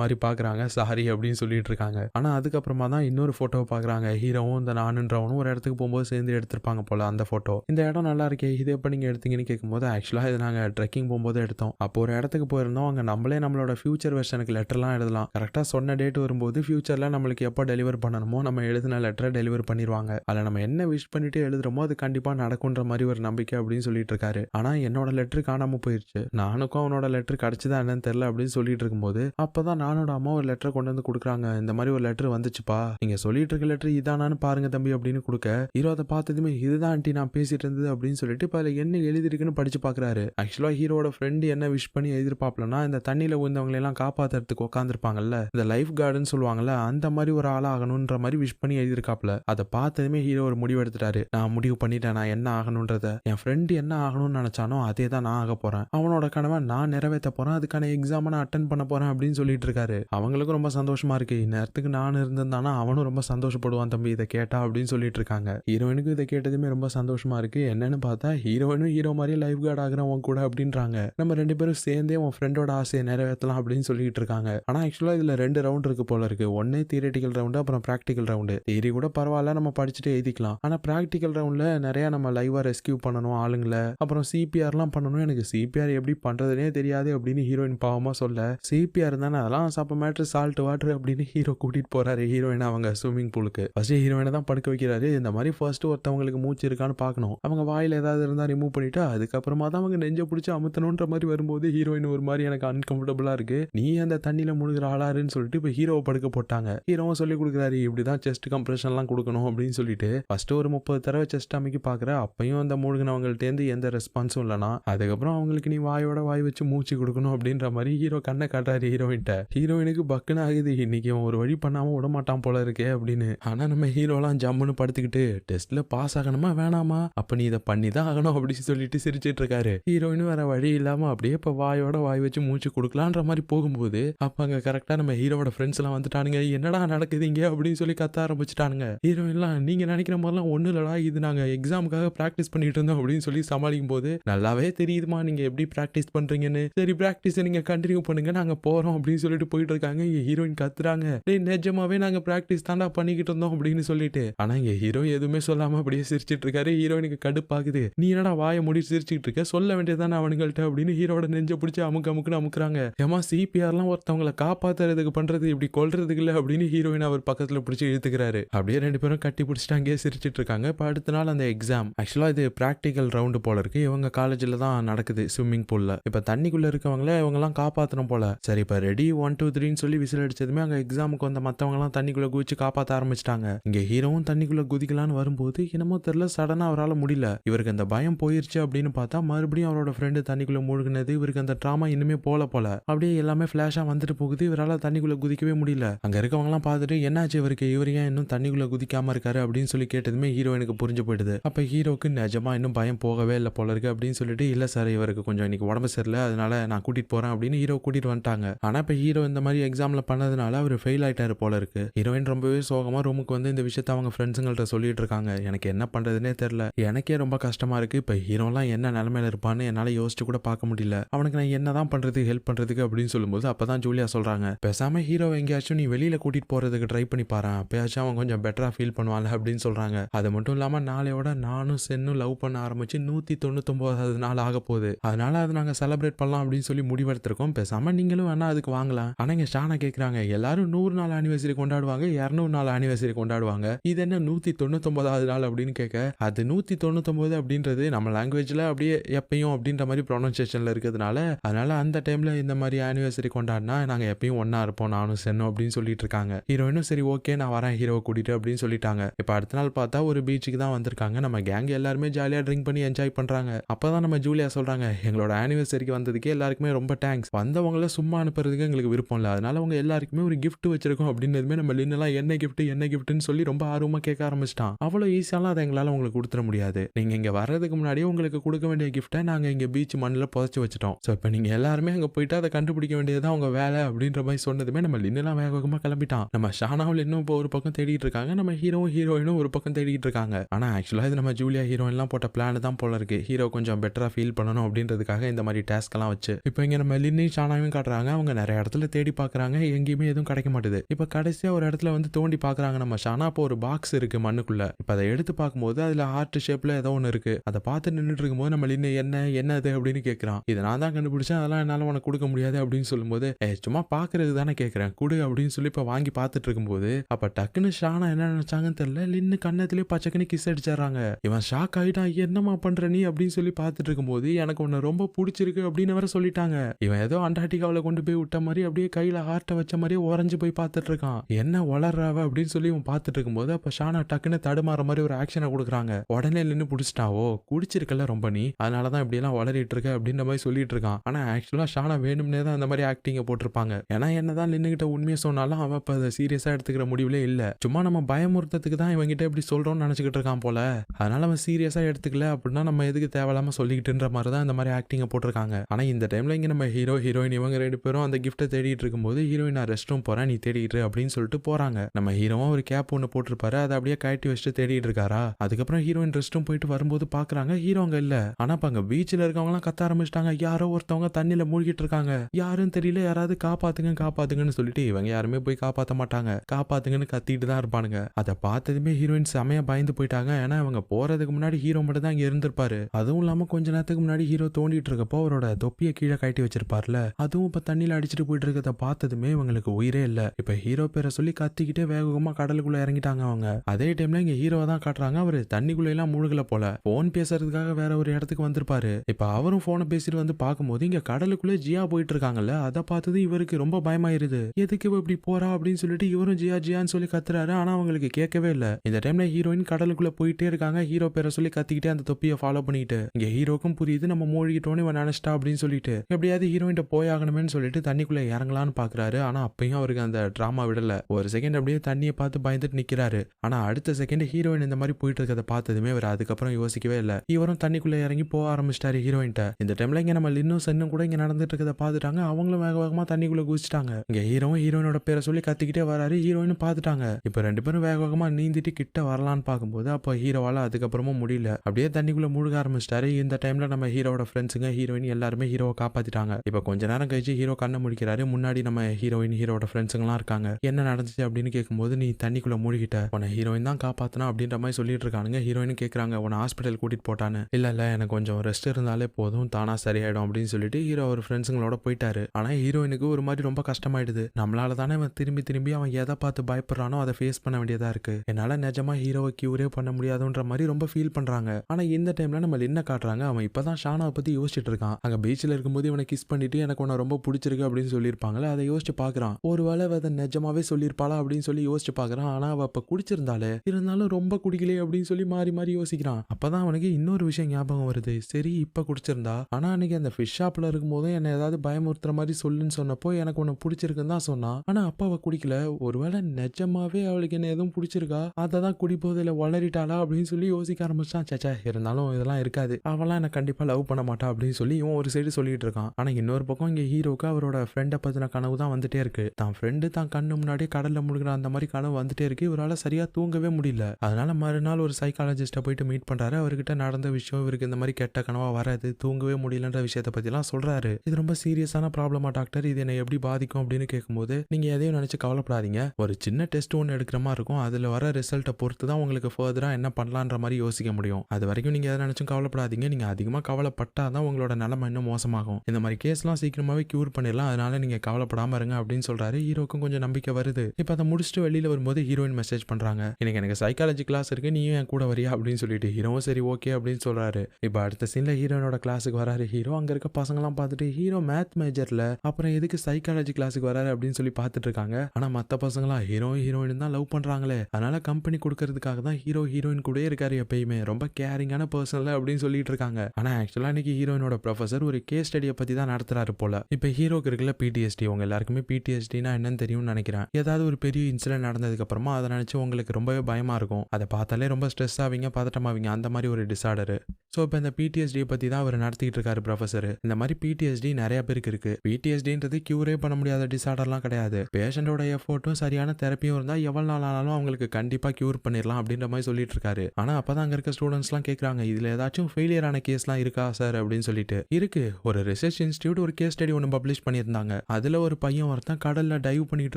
மாதிரி பார்க்குறாங்க சாரி அப்படின்னு சொல்லிட்டு இருக்காங்க. ஆனால் அதுக்கப்புறமா தான் இன்னொரு ஃபோட்டோவை பார்க்குறாங்க ஹீரோவும் இந்த நானுன்றவனும் ஒரு இடத்துக்கு போகும்போது சேர்ந்து எடுத்திருப்பாங்க போல அந்த ஃபோட்டோ இந்த இடம் நல்லா இருக்கே இது எப்போ நீங்கள் எடுத்தீங்கன்னு கேட்கும்போது ஆக்சுவலாக இது நாங்கள் ட்ரெக்கிங் போகும்போது எடுத்தோம். அப்போ ஒரு இடத்துக்கு போயிருந்தோம். அங்கே நம்மளே நம்மளோட ஃபியூச்சர் வெர்ஷனுக்கு லெட்டர்லாம் எழுதலாம். கரெக்டாக சொன்ன டேட் வரும்போது ஃபியூச்சரில் நம்மளுக்கு எப்போ டெலிவர் பண்ணணுமோ நம்ம எழுதின லெட்டரை டெலிவர் பண்ணிடுவாங்க அதில் நம்ம என்ன விஷ் பண்ணிட்டு எழுதுறோமோ அது கண்டிப்பாக நடக்குன்ற மாதிரி ஒரு நம்பிக்கை அப்படின்னு சொல்லி சொல்லிட்டு இருக்காரு ஆனா என்னோட லெட்டர் காணாமல் போயிருச்சு. நானுக்கும் அவனோட லெட்டர் கிடைச்சதா என்னன்னு தெரில அப்படின்னு சொல்லிட்டு இருக்கும்போது அப்பதான் நானோட அம்மா ஒரு லெட்டர் கொண்டு வந்து கொடுக்குறாங்க. இந்த மாதிரி ஒரு லெட்டர் வந்துச்சுப்பா. நீங்க சொல்லிட்டு இருக்க லெட்டர் இதானான்னு பாருங்க தம்பி அப்படின்னு கொடுக்க ஹீரோ அதை பார்த்ததுமே இதுதான் ஆண்டி நான் பேசிட்டு இருந்தது அப்படின்னு சொல்லிட்டு இப்போ அதில் என்ன எழுதிருக்குன்னு படிச்சு பாக்குறாரு ஆக்சுவலா ஹீரோட ஃப்ரெண்டு என்ன விஷ் பண்ணி எதிர்பார்ப்பலன்னா இந்த தண்ணியில விழுந்தவங்களை எல்லாம் காப்பாத்துறதுக்கு உட்காந்துருப்பாங்கல்ல இந்த லைஃப் கார்டுன்னு சொல்லுவாங்கல்ல அந்த மாதிரி ஒரு ஆளாகணுன்ற மாதிரி விஷ் பண்ணி எழுதியிருக்காப்ல அதை பார்த்ததுமே ஹீரோ ஒரு முடிவு எடுத்துட்டாரு நான் முடிவு பண்ணிட்டேன். நான் என்ன ஆகணும்ன்றத என் ஃப்ரெண்டு என்ன என்ன ஆகணும்னு நினச்சானோ அதே தான் நான் ஆக போகிறேன் அவனோட கனவை நான் நிறைவேற்ற போகிறேன் அதுக்கான எக்ஸாமை நான் அட்டன் பண்ண போகிறேன் அப்படின்னு சொல்லிட்டு இருக்காரு. அவங்களுக்கும் ரொம்ப சந்தோஷமாக இருக்கு. இந்நேரத்துக்கு நான் இருந்திருந்தானா அவனும் ரொம்ப சந்தோஷப்படுவான் தம்பி இதை கேட்டா அப்படின்னு சொல்லிட்டு இருக்காங்க. ஹீரோயினுக்கும் இதை கேட்டதுமே ரொம்ப சந்தோஷமாக இருக்கு. என்னன்னு பார்த்தா ஹீரோயினும் ஹீரோ மாதிரி லைஃப் கார்டு ஆகுறவன் கூட அப்படின்றாங்க. நம்ம ரெண்டு பேரும் சேர்ந்தே உன் ஃப்ரெண்டோட ஆசையை நிறைவேற்றலாம் அப்படின்னு சொல்லிட்டு இருக்காங்க. ஆனால் ஆக்சுவலாக இதில் ரெண்டு ரவுண்ட் இருக்கு போல இருக்கு. ஒன்னே தியரட்டிக்கல் ரவுண்டு அப்புறம் ப்ராக்டிக்கல் ரவுண்டு தியரி கூட பரவாயில்ல நம்ம படிச்சுட்டு எழுதிக்கலாம். ஆனால் ப்ராக்டிக்கல் ரவுண்டில் நிறையா நம்ம லைவாக ரெஸ்கியூ பண்ணணும் ஆளுங்களை. அப்புறம் சிபிஆர்லாம் பண்ணணும். எனக்கு சிபிஆர் எப்படி பண்றதுனே தெரியாது அப்படின்னு ஹீரோயின் பாவமாக சொல்ல. சிபிஆர் தானே? அதெல்லாம் சாப்ப மேட்ரு சால்ட் வாட்டர் அப்படின்னு ஹீரோ கூட்டிட்டு போகிறாரு ஹீரோயின் அவங்க ஸ்விம்மிங் பூலுக்கு ஃபஸ்ட்டு ஹீரோயினை தான் படுக்க வைக்கிறாரு. இந்த மாதிரி ஃபர்ஸ்ட் ஒருத்தவங்களுக்கு மூச்சு இருக்கான்னு பார்க்கணும். அவங்க வாயில் ஏதாவது இருந்தால் ரிமூவ் பண்ணிட்டு அதுக்கப்புறமா தான் அவங்க நெஞ்சை பிடிச்சி அமுத்தணுன்ற மாதிரி வரும்போது ஹீரோயின் ஒரு மாதிரி எனக்கு அன்கம்ஃபர்டபுளாக இருக்குது நீ அந்த தண்ணியில் முழுகிற ஆளாருன்னு சொல்லிட்டு இப்போ ஹீரோவை படுக்க போட்டாங்க. ஹீரோவும் சொல்லி கொடுக்குறாரு. இப்படி தான் செஸ்ட் கம்ப்ரெஷன்லாம் கொடுக்கணும் அப்படின்னு சொல்லிட்டு ஃபஸ்ட்டு ஒரு முப்பது தடவை செஸ்ட் அமைக்க பார்க்குற அப்பையும் அந்த மூழ்கினவங்கள்ட்டேருந்து எந்த ரெஸ்பான்ஸும் இல்லைனா அதுக்கப்புறம் அவங்களுக்கு நீ வாயோட வாய் வச்சு மூச்சு கொடுக்கணும் அப்படின்ற மாதிரி ஹீரோ கண்ணை காட்டுறாரு ஹீரோயின்ட்ட ஹீரோயினுக்கு பக்குன்னு ஆகுது. இன்னைக்கு அவன் ஒரு வழி பண்ணாம விட மாட்டான் போல இருக்கே அப்படின்னு. ஆனா நம்ம ஹீரோலாம் ஜம்முன்னு படுத்துக்கிட்டு டெஸ்ட்ல பாஸ் ஆகணுமா வேணாமா? அப்ப நீ இதை பண்ணி தான் ஆகணும் அப்படின்னு சொல்லிட்டு சிரிச்சிட்டு இருக்காரு. ஹீரோயினும் வேற வழி இல்லாம அப்படியே இப்ப வாயோட வாய் வச்சு மூச்சு கொடுக்கலான்ற மாதிரி போகும்போது அப்ப அங்க கரெக்டா நம்ம ஹீரோட ஃப்ரெண்ட்ஸ் எல்லாம் வந்துட்டானுங்க. என்னடா நடக்குது இங்க? அப்படின்னு சொல்லி கத்த ஆரம்பிச்சுட்டானுங்க. ஹீரோயின்லாம் நீங்க நினைக்கிற மாதிரிலாம் ஒண்ணு இல்லடா. இது நாங்க எக்ஸாமுக்காக ப்ராக்டிஸ் பண்ணிட்டு இருந்தோம் அப்படின்னு சொல்லி சமாளிக்கும் போது நல்லாவே தெரியுதுமா நீங்க எப்படி பிராக்டிஸ் பண்றீங்கன்னு? சரி பிராக்டிஸ் நீங்க கண்டினியூ பண்ணுங்க நாங்க போறோம் அப்படின்னு சொல்லிட்டு போயிட்டு இருக்காங்க. இங்க ஹீரோயின் கத்துறாங்க. டேய் நிஜமாவே நாங்க பிராக்டிஸ் தாண்டா பண்ணிக்கிட்டு இருந்தோம் அப்படின்னு சொல்லிட்டு. ஆனா இங்க ஹீரோ எதுவுமே சொல்லாம அப்படியே சிரிச்சிட்டு இருக்காரு. ஹீரோயினுக்கு கடுப்பாகுது. நீ என்னடா வாயை முடி சிரிச்சுக்கிட்டு இருக்க? சொல்ல வேண்டியதானே அவனுங்கள்ட்ட? அப்படின்னு ஹீரோட நெஞ்ச பிடிச்சி அமுக்கு அமுக்குன்னு அமுக்குறாங்க. ஏமா சிபிஆர்லாம் ஒருத்தவங்களை காப்பாத்துறதுக்கு பண்றது இப்படி கொல்றதுக்கு இல்ல அப்படின்னு ஹீரோயின் அவர் பக்கத்துல பிடிச்சி இழுத்துக்கிறாரு. அப்படியே ரெண்டு பேரும் கட்டி பிடிச்சிட்டு அங்கேயே சிரிச்சிட்டு இருக்காங்க. இப்போ அடுத்த நாள் அந்த எக்ஸாம் ஆக்சுவலா இது ப்ராக்டிக்கல் ரவுண்டு போல இருக்கு. இவங்க காலேஜில் தான் நடக்குது ஸ்விம்மிங் பூலில் இப்போ தண்ணிக்குள்ளே இருக்கவங்கள இவங்கெல்லாம் காப்பாற்றணும் போல. சரி இப்போ ரெடி ஒன் டூ த்ரீன்னு சொல்லி விசில் அடிச்சதுமே அங்கே எக்ஸாமுக்கு வந்த மற்றவங்கலாம் தண்ணிக்குள்ளே குதிச்சு காப்பாற்ற ஆரம்பிச்சிட்டாங்க. இங்கே ஹீரோவும் தண்ணிக்குள்ளே குதிக்கலான்னு வரும்போது என்னமோ தெரில சடனாக அவரால் முடியல. இவருக்கு அந்த பயம் போயிருச்சு அப்படின்னு பார்த்தா மறுபடியும் அவரோட ஃப்ரெண்டு தண்ணிக்குள்ளே மூழ்கினது இவருக்கு அந்த ட்ராமா இன்னுமே போல போல. அப்படியே எல்லாமே ஃப்ளாஷாக வந்துட்டு போகுது. இவரால் தண்ணிக்குள்ளே குதிக்கவே முடியல. அங்கே இருக்கவங்கலாம் பார்த்துட்டு என்னாச்சு இவருக்கு? இவர் ஏன் இன்னும் தண்ணிக்குள்ளே குதிக்காமல் இருக்காரு? அப்படின்னு சொல்லி கேட்டதுமே ஹீரோயினுக்கு புரிஞ்சு போயிடுது. அப்போ ஹீரோக்கு நிஜமா இன்னும் பயம் போகவே இல்லை போல இருக்கு அப்படின்னு சொல்லிட்டு இல்லை சார் இவருக்கு கொஞ்சம் இன்னைக்கு உடம்பு சரியில்லை அதனால நான் கூட்டிட்டு போறேன் அப்படின்னு ஹீரோ கூட்டிட்டு வந்துட்டாங்க. ஆனா இப்போ ஹீரோ இந்த மாதிரி எக்ஸாம்ல பண்ணதுனால அவர் ஃபெயில் ஆயிட்டாரு போல இருக்கு. ஹீரோயின் ரொம்பவே சோகமா ரூமுக்கு வந்து இந்த விஷயத்த அவங்க ஃப்ரெண்ட்ஸுங்கள்ட்ட சொல்லிட்டு இருக்காங்க. எனக்கு என்ன பண்றதுனே தெரியல. எனக்கே ரொம்ப கஷ்டமா இருக்கு. இப்போ ஹீரோலாம் என்ன நிலைமையில இருப்பான்னு என்னால யோசிச்சு கூட பார்க்க முடியல. அவனுக்கு நான் என்னதான் பண்றது ஹெல்ப் பண்றதுக்கு அப்படின்னு சொல்லும்போது அப்பதான் ஜூலியா சொல்றாங்க பேசாம ஹீரோ எங்கேயாச்சும் நீ வெளியில கூட்டிட்டு போறதுக்கு ட்ரை பண்ணி பாரு. அப்பயாச்சும் அவன் கொஞ்சம் பெட்டரா ஃபீல் பண்ணுவான்ல அப்படின்னு சொல்றாங்க. அது மட்டும் இல்லாம நாளையோட நானும் சென்னும் லவ் பண்ண ஆரம்பிச்சு நூற்றி தொண்ணூத்தொம்போதாவது நாள் ஆக போகுது. அதனால அதை நாங்கள் செலிப்ரேட் பண்ணலாம் அப்படின்னு சொல்லி முடிவெடுத்திருக்கோம். பேசாமல் நீங்களும் வேணா அதுக்கு வாங்கலாம். ஆனால் இங்கே ஷானா கேட்குறாங்க எல்லாரும் நூறு நாள் ஆனிவர்சரி கொண்டாடுவாங்க இரநூறு நாள் ஆனிவர்சரி கொண்டாடுவாங்க. இது என்ன நூற்றி தொண்ணூத்தொம்போதாவது நாள் அப்படின்னு கேட்க அது நூற்றி தொண்ணூத்தொம்போது அப்படின்றது நம்ம லாங்குவேஜில் அப்படியே எப்பயும் அப்படின்ற மாதிரி ப்ரொனன்சியேஷன்ல இருக்கிறதுனால அதனால அந்த டைமில் இந்த மாதிரி ஆனிவர்சரி கொண்டாடினா நாங்கள் எப்பயும் ஒன்றா இருப்போம் நானும் சென்னும் அப்படின்னு சொல்லிட்டு இருக்காங்க. ஹீரோயினும் சரி ஓகே நான் வரேன் ஹீரோவை கூட்டிட்டு அப்படின்னு சொல்லிட்டாங்க. இப்போ அடுத்த நாள் பார்த்தா ஒரு பீச்சுக்கு தான் வந்திருக்காங்க. நம்ம கேங் எல்லாருமே ஜாலியாக ட்ரிங்க் பண்ணி என்ஜாய் பண்றாங்க. அப்பதான் நம்ம ஜூலியா சொல்றாங்க எங்களோட ஆனிவர்சரிக்கு வந்ததுக்கே எல்லாருக்குமே ரொம்ப தேங்க்ஸ் வந்தவங்கள சும்மா அனுப்புறதுக்கு எங்களுக்கு விருப்பம் இல்லை. அதனால அவங்க எல்லாருக்குமே ஒரு கிஃப்ட் வச்சிருக்கோம். அப்படின்னதுமே நம்ம லின்னெல்லாம் என்ன கிஃப்ட் என்ன கிஃப்ட்னு சொல்லி ரொம்ப ஆர்வமா கேட்க ஆரம்பிச்சிட்டான். அவ்வளோ ஈஸியாலாம் அதை எங்களால உங்களுக்கு கொடுத்துட முடியாது. நீங்க இங்க வர்றதுக்கு முன்னாடியே உங்களுக்கு கொடுக்க வேண்டிய கிஃப்ட்டை நாங்க இங்க பீச் மண்ணில் புதைச்சு வச்சிட்டோம். ஸோ இப்போ நீங்க எல்லாருமே அங்க போயிட்டு அதை கண்டுபிடிக்க வேண்டியது அவங்க வேலை. அப்படின்ற மாதிரி சொன்னதுமே நம்ம லின்னெல்லாம் வேக வேகமா கிளம்பிட்டான். நம்ம ஷானாவில் இன்னும் இப்போ ஒரு பக்கம் தேடிட்டு இருக்காங்க. நம்ம ஹீரோவும் ஹீரோயினும் ஒரு பக்கம் தேடிட்டு இருக்காங்க. ஆனா ஆக்சுவலா இது நம்ம ஜூலியா ஹீரோயின்லாம் போட்ட பிளான் தான் போல போல் இருக்குது ஹீரோ கொஞ்சம் பெட்டராக ஃபீல் பண்ணணும் அப்படின்றதுக்காக இந்த மாதிரி டாஸ்க்கெல்லாம் வச்சு. இப்போ இங்கே நம்ம லின்னி சானாவையும் காட்டுறாங்க. அவங்க நிறைய இடத்துல தேடி பார்க்கறாங்க. எங்கேயுமே எதுவும் கிடைக்க மாட்டேது. இப்போ கடைசியா ஒரு இடத்துல வந்து தோண்டி பார்க்குறாங்க நம்ம ஷானா அப்போ ஒரு பாக்ஸ் இருக்கு மண்ணுக்குள்ள. இப்போ அதை எடுத்து பார்க்கும்போது அதில் ஹார்ட் ஷேப்பில் ஏதோ ஒன்று இருக்குது அதை பார்த்து நின்றுட்டு இருக்கும்போது நம்ம லின்னு என்ன என்னது அப்படின்னு கேட்குறான் இதை நான் தான் கண்டுபிடிச்சேன். அதெல்லாம் என்னால உனக்கு கொடுக்க முடியாது அப்படின்னு சொல்லும்போது ஏ சும்மா பார்க்கறது தானே கேட்குறேன் கொடு அப்படின்னு சொல்லி இப்போ வாங்கி பார்த்துட்டு இருக்கும்போது அப்ப டக்குன்னு ஷானா என்ன நினச்சாங்கன்னு தெரியல. லின்னு கண்ணத்துலேயே பச்சைக்குன்னு கிஸ் அடிச்சிடறாங்க. இவன் ஷாக் ஆயிட்டான். என்னம்மா பண்ற? நீ அப்படின்னு சொல்லி பார்த்துட்டு இருக்கும்போது எனக்கு உன்னை ரொம்ப பிடிச்சிருக்கு அப்படின்னு வேற சொல்லிட்டாங்க. இவன் ஏதோ அண்டார்டிகாவில் கொண்டு போய் விட்ட மாதிரி அப்படியே கையில் ஹார்ட்டை வச்ச மாதிரியே உறைஞ்சு போய் பார்த்துட்டு இருக்கான். என்ன வளர்றாவ அப்படின்னு சொல்லி இவன் பார்த்துட்டு இருக்கும்போது அப்ப ஷானா டக்குன்னு தடுமாற மாதிரி ஒரு ஆக்ஷனை கொடுக்குறாங்க. உடனே நின்று பிடிச்சிட்டாவோ குடிச்சிருக்கல ரொம்ப நீ. அதனாலதான் இப்படி எல்லாம் வளரிட்டு இருக்க அப்படின்ற மாதிரி சொல்லிட்டு இருக்கான். ஆனா ஆக்சுவலா ஷானா வேணும்னே தான் அந்த மாதிரி ஆக்டிங்கை போட்டிருப்பாங்க. ஏன்னா என்னதான் நின்னுகிட்ட உண்மையை சொன்னாலும் அவன் இப்போ அதை சீரியஸா எடுத்துக்கிற முடிவுலே இல்ல. சும்மா நம்ம பயமுறுத்தத்துக்கு தான் இவங்கிட்ட இப்படி சொல்றோம்னு நினச்சிக்கிட்டு இருக்கான் போல. அதனால அவன் சீரியஸா எடுத்துக்கல அப்படின்னா நம்ம நம்ம எதுக்கு தேவையில்லாம சொல்லிக்கிட்டுன்ற மாதிரி தான் இந்த மாதிரி ஆக்டிங்கை போட்டிருக்காங்க. ஆனா இந்த டைம்ல இங்க நம்ம ஹீரோ ஹீரோயின் இவங்க ரெண்டு பேரும் அந்த கிஃப்ட்டை தேடிட்டு இருக்கும்போது ஹீரோயின் நான் ரெஸ்ட் ரூம் போறேன் நீ தேடிட்டு அப்படின்னு சொல்லிட்டு போறாங்க. நம்ம ஹீரோவும் ஒரு கேப் ஒன்று போட்டிருப்பாரு அதை அப்படியே கட்டி வச்சுட்டு தேடிட்டு இருக்காரா? அதுக்கப்புறம் ஹீரோயின் ரெஸ்ட் ரூம் போயிட்டு வரும்போது பார்க்குறாங்க ஹீரோ அங்க இல்ல. ஆனா அங்க பீச்சில் இருக்கவங்களாம் கத்த ஆரம்பிச்சிட்டாங்க. யாரோ ஒருத்தவங்க தண்ணியில மூழ்கிட்டு இருக்காங்க. யாரும் தெரியல யாராவது காப்பாத்துங்க காப்பாத்துங்கன்னு சொல்லிட்டு இவங்க யாருமே போய் காப்பாத்த மாட்டாங்க. காப்பாத்துங்கன்னு கத்திட்டு தான் இருப்பானுங்க. அதை பார்த்ததுமே ஹீரோயின் செமையா பயந்து போயிட்டாங்க. ஏன்னா இவங்க போறதுக்கு முன்னாடி ஹீரோ மட்டும் தான் இங்க இருந்திருப்பாரு. அதுவும் இல்லாம கொஞ்ச நேரத்துக்கு முன்னாடி ஹீரோ தோண்டிட்டு இருக்கப்போ அவரோட தொப்பியை கீழே கட்டி வச்சிருப்பார்ல. அதுவும் இப்ப தண்ணியில அடிச்சிட்டு போயிட்டு இருக்கத பார்த்ததுமே இவங்களுக்கு உயிரே இல்ல. இப்ப ஹீரோ பேரை சொல்லி கத்திக்கிட்டே வேகமா கடலுக்குள்ள இறங்கிட்டாங்க அவங்க. அதே டைம்ல இங்க ஹீரோவை தான் காட்டுறாங்க. அவரு தண்ணிக்குள்ள எல்லாம் மூழ்கல போல. போன் பேசுறதுக்காக வேற ஒரு இடத்துக்கு வந்திருப்பாரு. இப்ப அவரும் போனை பேசிட்டு வந்து பார்க்கும்போது இங்க கடலுக்குள்ள ஜியா போயிட்டு இருக்காங்கல்ல. அதை பார்த்தது இவருக்கு ரொம்ப பயமாயிருது. எதுக்கு இப்படி போறா? அப்படின்னு சொல்லிட்டு இவரும் ஜியா ஜியான்னு சொல்லி கத்துறாரு. ஆனா அவங்களுக்கு கேட்கவே இல்ல. இந்த டைம்ல ஹீரோயின் கடலுக்குள்ள போயிட்டே இருக்காங்க. ஹீரோ பேரை சொல்லி கத்திக்கிட்டே அந்த தொப்பியை ஃபாலோ பண்ணிட்டு இங்க ஹீரோக்கும் புரியுது நம்ம மூழ்கிட்டோன்னு இவன் நினைச்சிட்டா அப்படின்னு சொல்லிட்டு எப்படியாவது ஹீரோயின் போயாகணுமேனு சொல்லிட்டு தண்ணிக்குள்ள இறங்கலான்னு பாக்குறாரு. ஆனா அப்பயும் அவருக்கு அந்த டிராமா விடல. ஒரு செகண்ட் அப்படியே தண்ணியை பார்த்து பயந்துட்டு நிக்கிறாரு. ஆனா அடுத்த செகண்ட் ஹீரோயின் இந்த மாதிரி போயிட்டு இருக்கதை பார்த்ததுமே அவர் அதுக்கப்புறம் யோசிக்கவே இல்ல. இவரும் தண்ணிக்குள்ள இறங்கி போக ஆரம்பிச்சிட்டாரு ஹீரோயின்ட்ட இந்த டைம்ல இங்க நம்ம லின்னும் சென்னும் கூட இங்க நடந்துட்டு இருக்கிறத பார்த்துட்டாங்க. அவங்களும் வேக வேகமா தண்ணிக்குள்ள குதிச்சிட்டாங்க. இங்க ஹீரோவும் ஹீரோயினோட பேரை சொல்லி கத்திக்கிட்டே வராரு. ஹீரோயினும் பார்த்துட்டாங்க. இப்ப ரெண்டு பேரும் வேக வேகமா நீந்திட்டு கிட்ட வரலான்னு பார்க்கும்போது அப்போ ஹீரோவால அதுக்கப்புறமும் முடியல. அப்படியே தண்ணிக்குள்ள முழுக ஆரம்பிச்சிட்டாரு. இந்த டைம்ல நம்ம ஹீரோவோட ஃப்ரெண்ட்ஸுங்க ஹீரோயின் எல்லாருமே ஹீரோவை காப்பாத்திட்டாங்க. இப்ப கொஞ்ச நேரம் கழிச்சு ஹீரோ கண்ணை முடிக்கிறாரு. முன்னாடி நம்ம ஹீரோயின் ஹீரோட ஃப்ரெண்ட்ஸுங்கலாம் இருக்காங்க. என்ன நடந்துச்சு அப்படின்னு கேட்கும்போது நீ தண்ணிக்குள்ள மூழ்கிட்ட. உன்னை ஹீரோயின் தான் காப்பாத்தினா அப்படின்ற மாதிரி சொல்லிட்டு இருக்கானுங்க. ஹீரோயின் கேட்கறாங்க உன்னை ஹாஸ்பிட்டல் கூட்டிட்டு போட்டான்னு. இல்ல இல்ல எனக்கு கொஞ்சம் ரெஸ்ட் இருந்தாலே போதும். தானா சரியாயிடும் அப்படின்னு சொல்லிட்டு ஹீரோ அவர் ஃப்ரெண்ட்ஸுங்களோட போயிட்டாரு. ஆனா ஹீரோயினுக்கு ஒரு மாதிரி ரொம்ப கஷ்டமாயிடுது. நம்மளால தானே அவன் திரும்பி திரும்பி அவன் எதை பார்த்து பயப்படுறானோ அதை ஃபேஸ் பண்ண வேண்டியதா இருக்கு. என்னால நிஜமா ஹீரோவை கியூரே பண்ண முடியாதுன்ற மாதிரி ரொம்ப ஃபீல் பண்றாங்க. ஆனா இந்த டைம்ல நம்ம என்ன காட்டுறாங்க. அவன் இப்போதான் ஷானாவை பற்றி யோசிச்சுட்டு இருக்கான். அங்கே பீச்சில் இருக்கும்போது இவனை கிஸ் பண்ணிட்டு எனக்கு உன்னை ரொம்ப பிடிச்சிருக்கு அப்படின்னு சொல்லியிருப்பாங்களே அதை யோசிச்சு பார்க்குறான். ஒரு வேளை அதை நிஜமாவே சொல்லியிருப்பாளா அப்படின்னு சொல்லி யோசிச்சு பார்க்குறான். ஆனால் அவள் அப்ப குடிச்சிருந்தாலே இருந்தாலும் ரொம்ப குடிக்கலையே அப்படின்னு சொல்லி மாறி மாறி யோசிக்கிறான். அப்போதான் அவனுக்கு இன்னொரு விஷயம் ஞாபகம் வருது. சரி இப்போ குடிச்சிருந்தா? ஆனால் அன்னைக்கு அந்த ஃபிஷ் ஷாப்ல இருக்கும்போது என்னை ஏதாவது பயமுறுத்துற மாதிரி சொல்லுன்னு சொன்னப்போ எனக்கு உன்னை பிடிச்சிருக்குன்னு தான் சொன்னான். ஆனால் அப்பா அவள் குடிக்கல. ஒருவேளை நிஜமாவே அவளுக்கு என்ன எதுவும் பிடிச்சிருக்கா? அதை தான் குடிப்போதில் வளரிட்டாளா அப்படின்னு சொல்லி யோசிக்க ஆரம்பிச்சான். சச்சா இருந்தாலும் இதெல்லாம் இருக்காது. அவளாம் என்ன கண்டிப்பா லவ் பண்ண மாட்டா அப்படின்னு சொல்லி இவன் ஒரு சைடு சொல்லிட்டு இருக்கான். ஆனா இன்னொரு பக்கம் இங்க ஹீரோக்கு அவரோட ஃப்ரெண்டை பத்தின கனவு தான் வந்துட்டே இருக்கு. தான் ஃப்ரெண்டு தான் கண்ணு முன்னாடி கடல்ல முழுகிற அந்த மாதிரி கனவு வந்துட்டே இருக்கு. இவரால் சரியா தூங்கவே முடியல. அதனால மறுநாள் ஒரு சைக்காலஜிஸ்ட்டை போயிட்டு மீட் பண்றாரு. அவர்கிட்ட நடந்த விஷயம் இவருக்கு இந்த மாதிரி கெட்ட கனவா வராது தூங்கவே முடியலன்ற விஷயத்தை பற்றிலாம் சொல்றாரு. இது ரொம்ப சீரியஸான ப்ராப்ளமா டாக்டர் இது என்னை எப்படி பாதிக்கும் அப்படின்னு கேட்கும்போது நீங்க எதையும் நினைச்சு கவலைப்படாதீங்க. ஒரு சின்ன டெஸ்ட் ஒன்று எடுக்கிற மாதிரி இருக்கும். அதுல வர ரிசல்ட்டை பொறுத்து தான் உங்களுக்கு ஃபர்தரா என்ன பண்ணலான்ற மாதிரி யோசிக்க முடியும். அது வரைக்கும் நீங்க எதனா நினச்சும் கவலைப்படாதீங்க. நீங்கள் அதிகமா கவலைப்பட்டால் தான் உங்களோட நிலமை இன்னும் மோசமாகும். இந்த மாதிரி கேஸ்லாம் சீக்கிரமாவே க்யூர் பண்ணிடலாம். அதனால நீங்க கவலைப்படாம இருங்க அப்படின்னு சொல்றாரு. ஹீரோக்கும் கொஞ்சம் நம்பிக்கை வருது. இப்போ அதை முடிச்சுட்டு வெளியில வரும்போது ஹீரோயின் மெசேஜ் பண்றாங்க. இன்னைக்கு எனக்கு சைக்காலஜி கிளாஸ் இருக்கு. நீயும் என் கூட வரியா அப்படின்னு சொல்லிட்டு ஹீரோவும் சரி ஓகே அப்படின்னு சொல்றாரு. இப்போ அடுத்த சீன்ல ஹீரோனோட கிளாஸுக்கு வராரு. ஹீரோ அங்க இருக்க பசங்களாம் பார்த்துட்டு ஹீரோ மேத் மேஜர்ல அப்புறம் எதுக்கு சைக்காலஜி கிளாஸுக்கு வராரு? அப்படின்னு சொல்லி பார்த்துட்டு இருக்காங்க. ஆனா மத்த பசங்களாம் ஹீரோ ஹீரோயின் தான் லவ் பண்றாங்களே. அதனால கம்பெனி கொடுக்கறதுக்காக தான் ஹீரோ ஹீரோயின் கூட இருக்காரு எப்பயுமே. ரொம்ப கேரிங்கான பர்சன் பர்சனல் அப்படின்னு சொல்லிட்டு இருக்காங்க. ஆனா ஆக்சுவலா இன்னைக்கு ஹீரோயினோட ப்ரொஃபசர் ஒரு கேஸ் ஸ்டடியை பத்தி தான் நடத்துறாரு போல. இப்போ ஹீரோக்கு இருக்குல்ல பிடிஎஸ்டி உங்க எல்லாருக்குமே பிடிஎஸ்டினா என்னன்னு தெரியும்னு நினைக்கிறேன். ஏதாவது ஒரு பெரிய இன்சிடென்ட் நடந்ததுக்கு அப்புறமா அதை நினைச்சு உங்களுக்கு ரொம்பவே பயமா இருக்கும். அதை பார்த்தாலே ரொம்ப ஸ்ட்ரெஸ் ஆவீங்க பதட்டமாவீங்க. அந்த மாதிரி ஒரு டிசார்டர் ஸோ இப்போ இந்த பிடிஎஸ்டியை பற்றி தான் அவர் நடத்திக்கிட்டு இருக்காரு ப்ரொஃபசர் இந்த மாதிரி பிடிஎஸ்டி நிறைய பேருக்கு இருக்கு. பிடிஎஸ்டின்றது கியூரே பண்ண முடியாத டிசார்டர்லாம் கிடையாது. பேஷண்டோட எஃபோர்ட்டும் சரியான தெரப்பியும் இருந்தால் எவ்வளோ நாள் ஆனாலும் அவங்களுக்கு கண்டிப்பாக கியூர் பண்ணிடலாம் அப்படின்ற மாதிரி சொல்லிட்டு இருக்காரு. ஆனால் அப்போ தான் அங்கே இருக்க ஸ்டூடெண்ட்ஸ்லாம் கேட்குறாங்க இதில் இதில் ஏதாச்சும் ஃபெயிலியர் ஆன கேஸ்லாம் இருக்கா சார் அப்படின்னு சொல்லிட்டு. இருக்கு. ஒரு ரிசர்ச் இன்ஸ்டியூட் ஒரு கேஸ் ஸ்டடி ஒன்று பப்ளிஷ் பண்ணியிருந்தாங்க. அதில் ஒரு பையன் ஒருத்தன் கடலில் டைவ் பண்ணிட்டு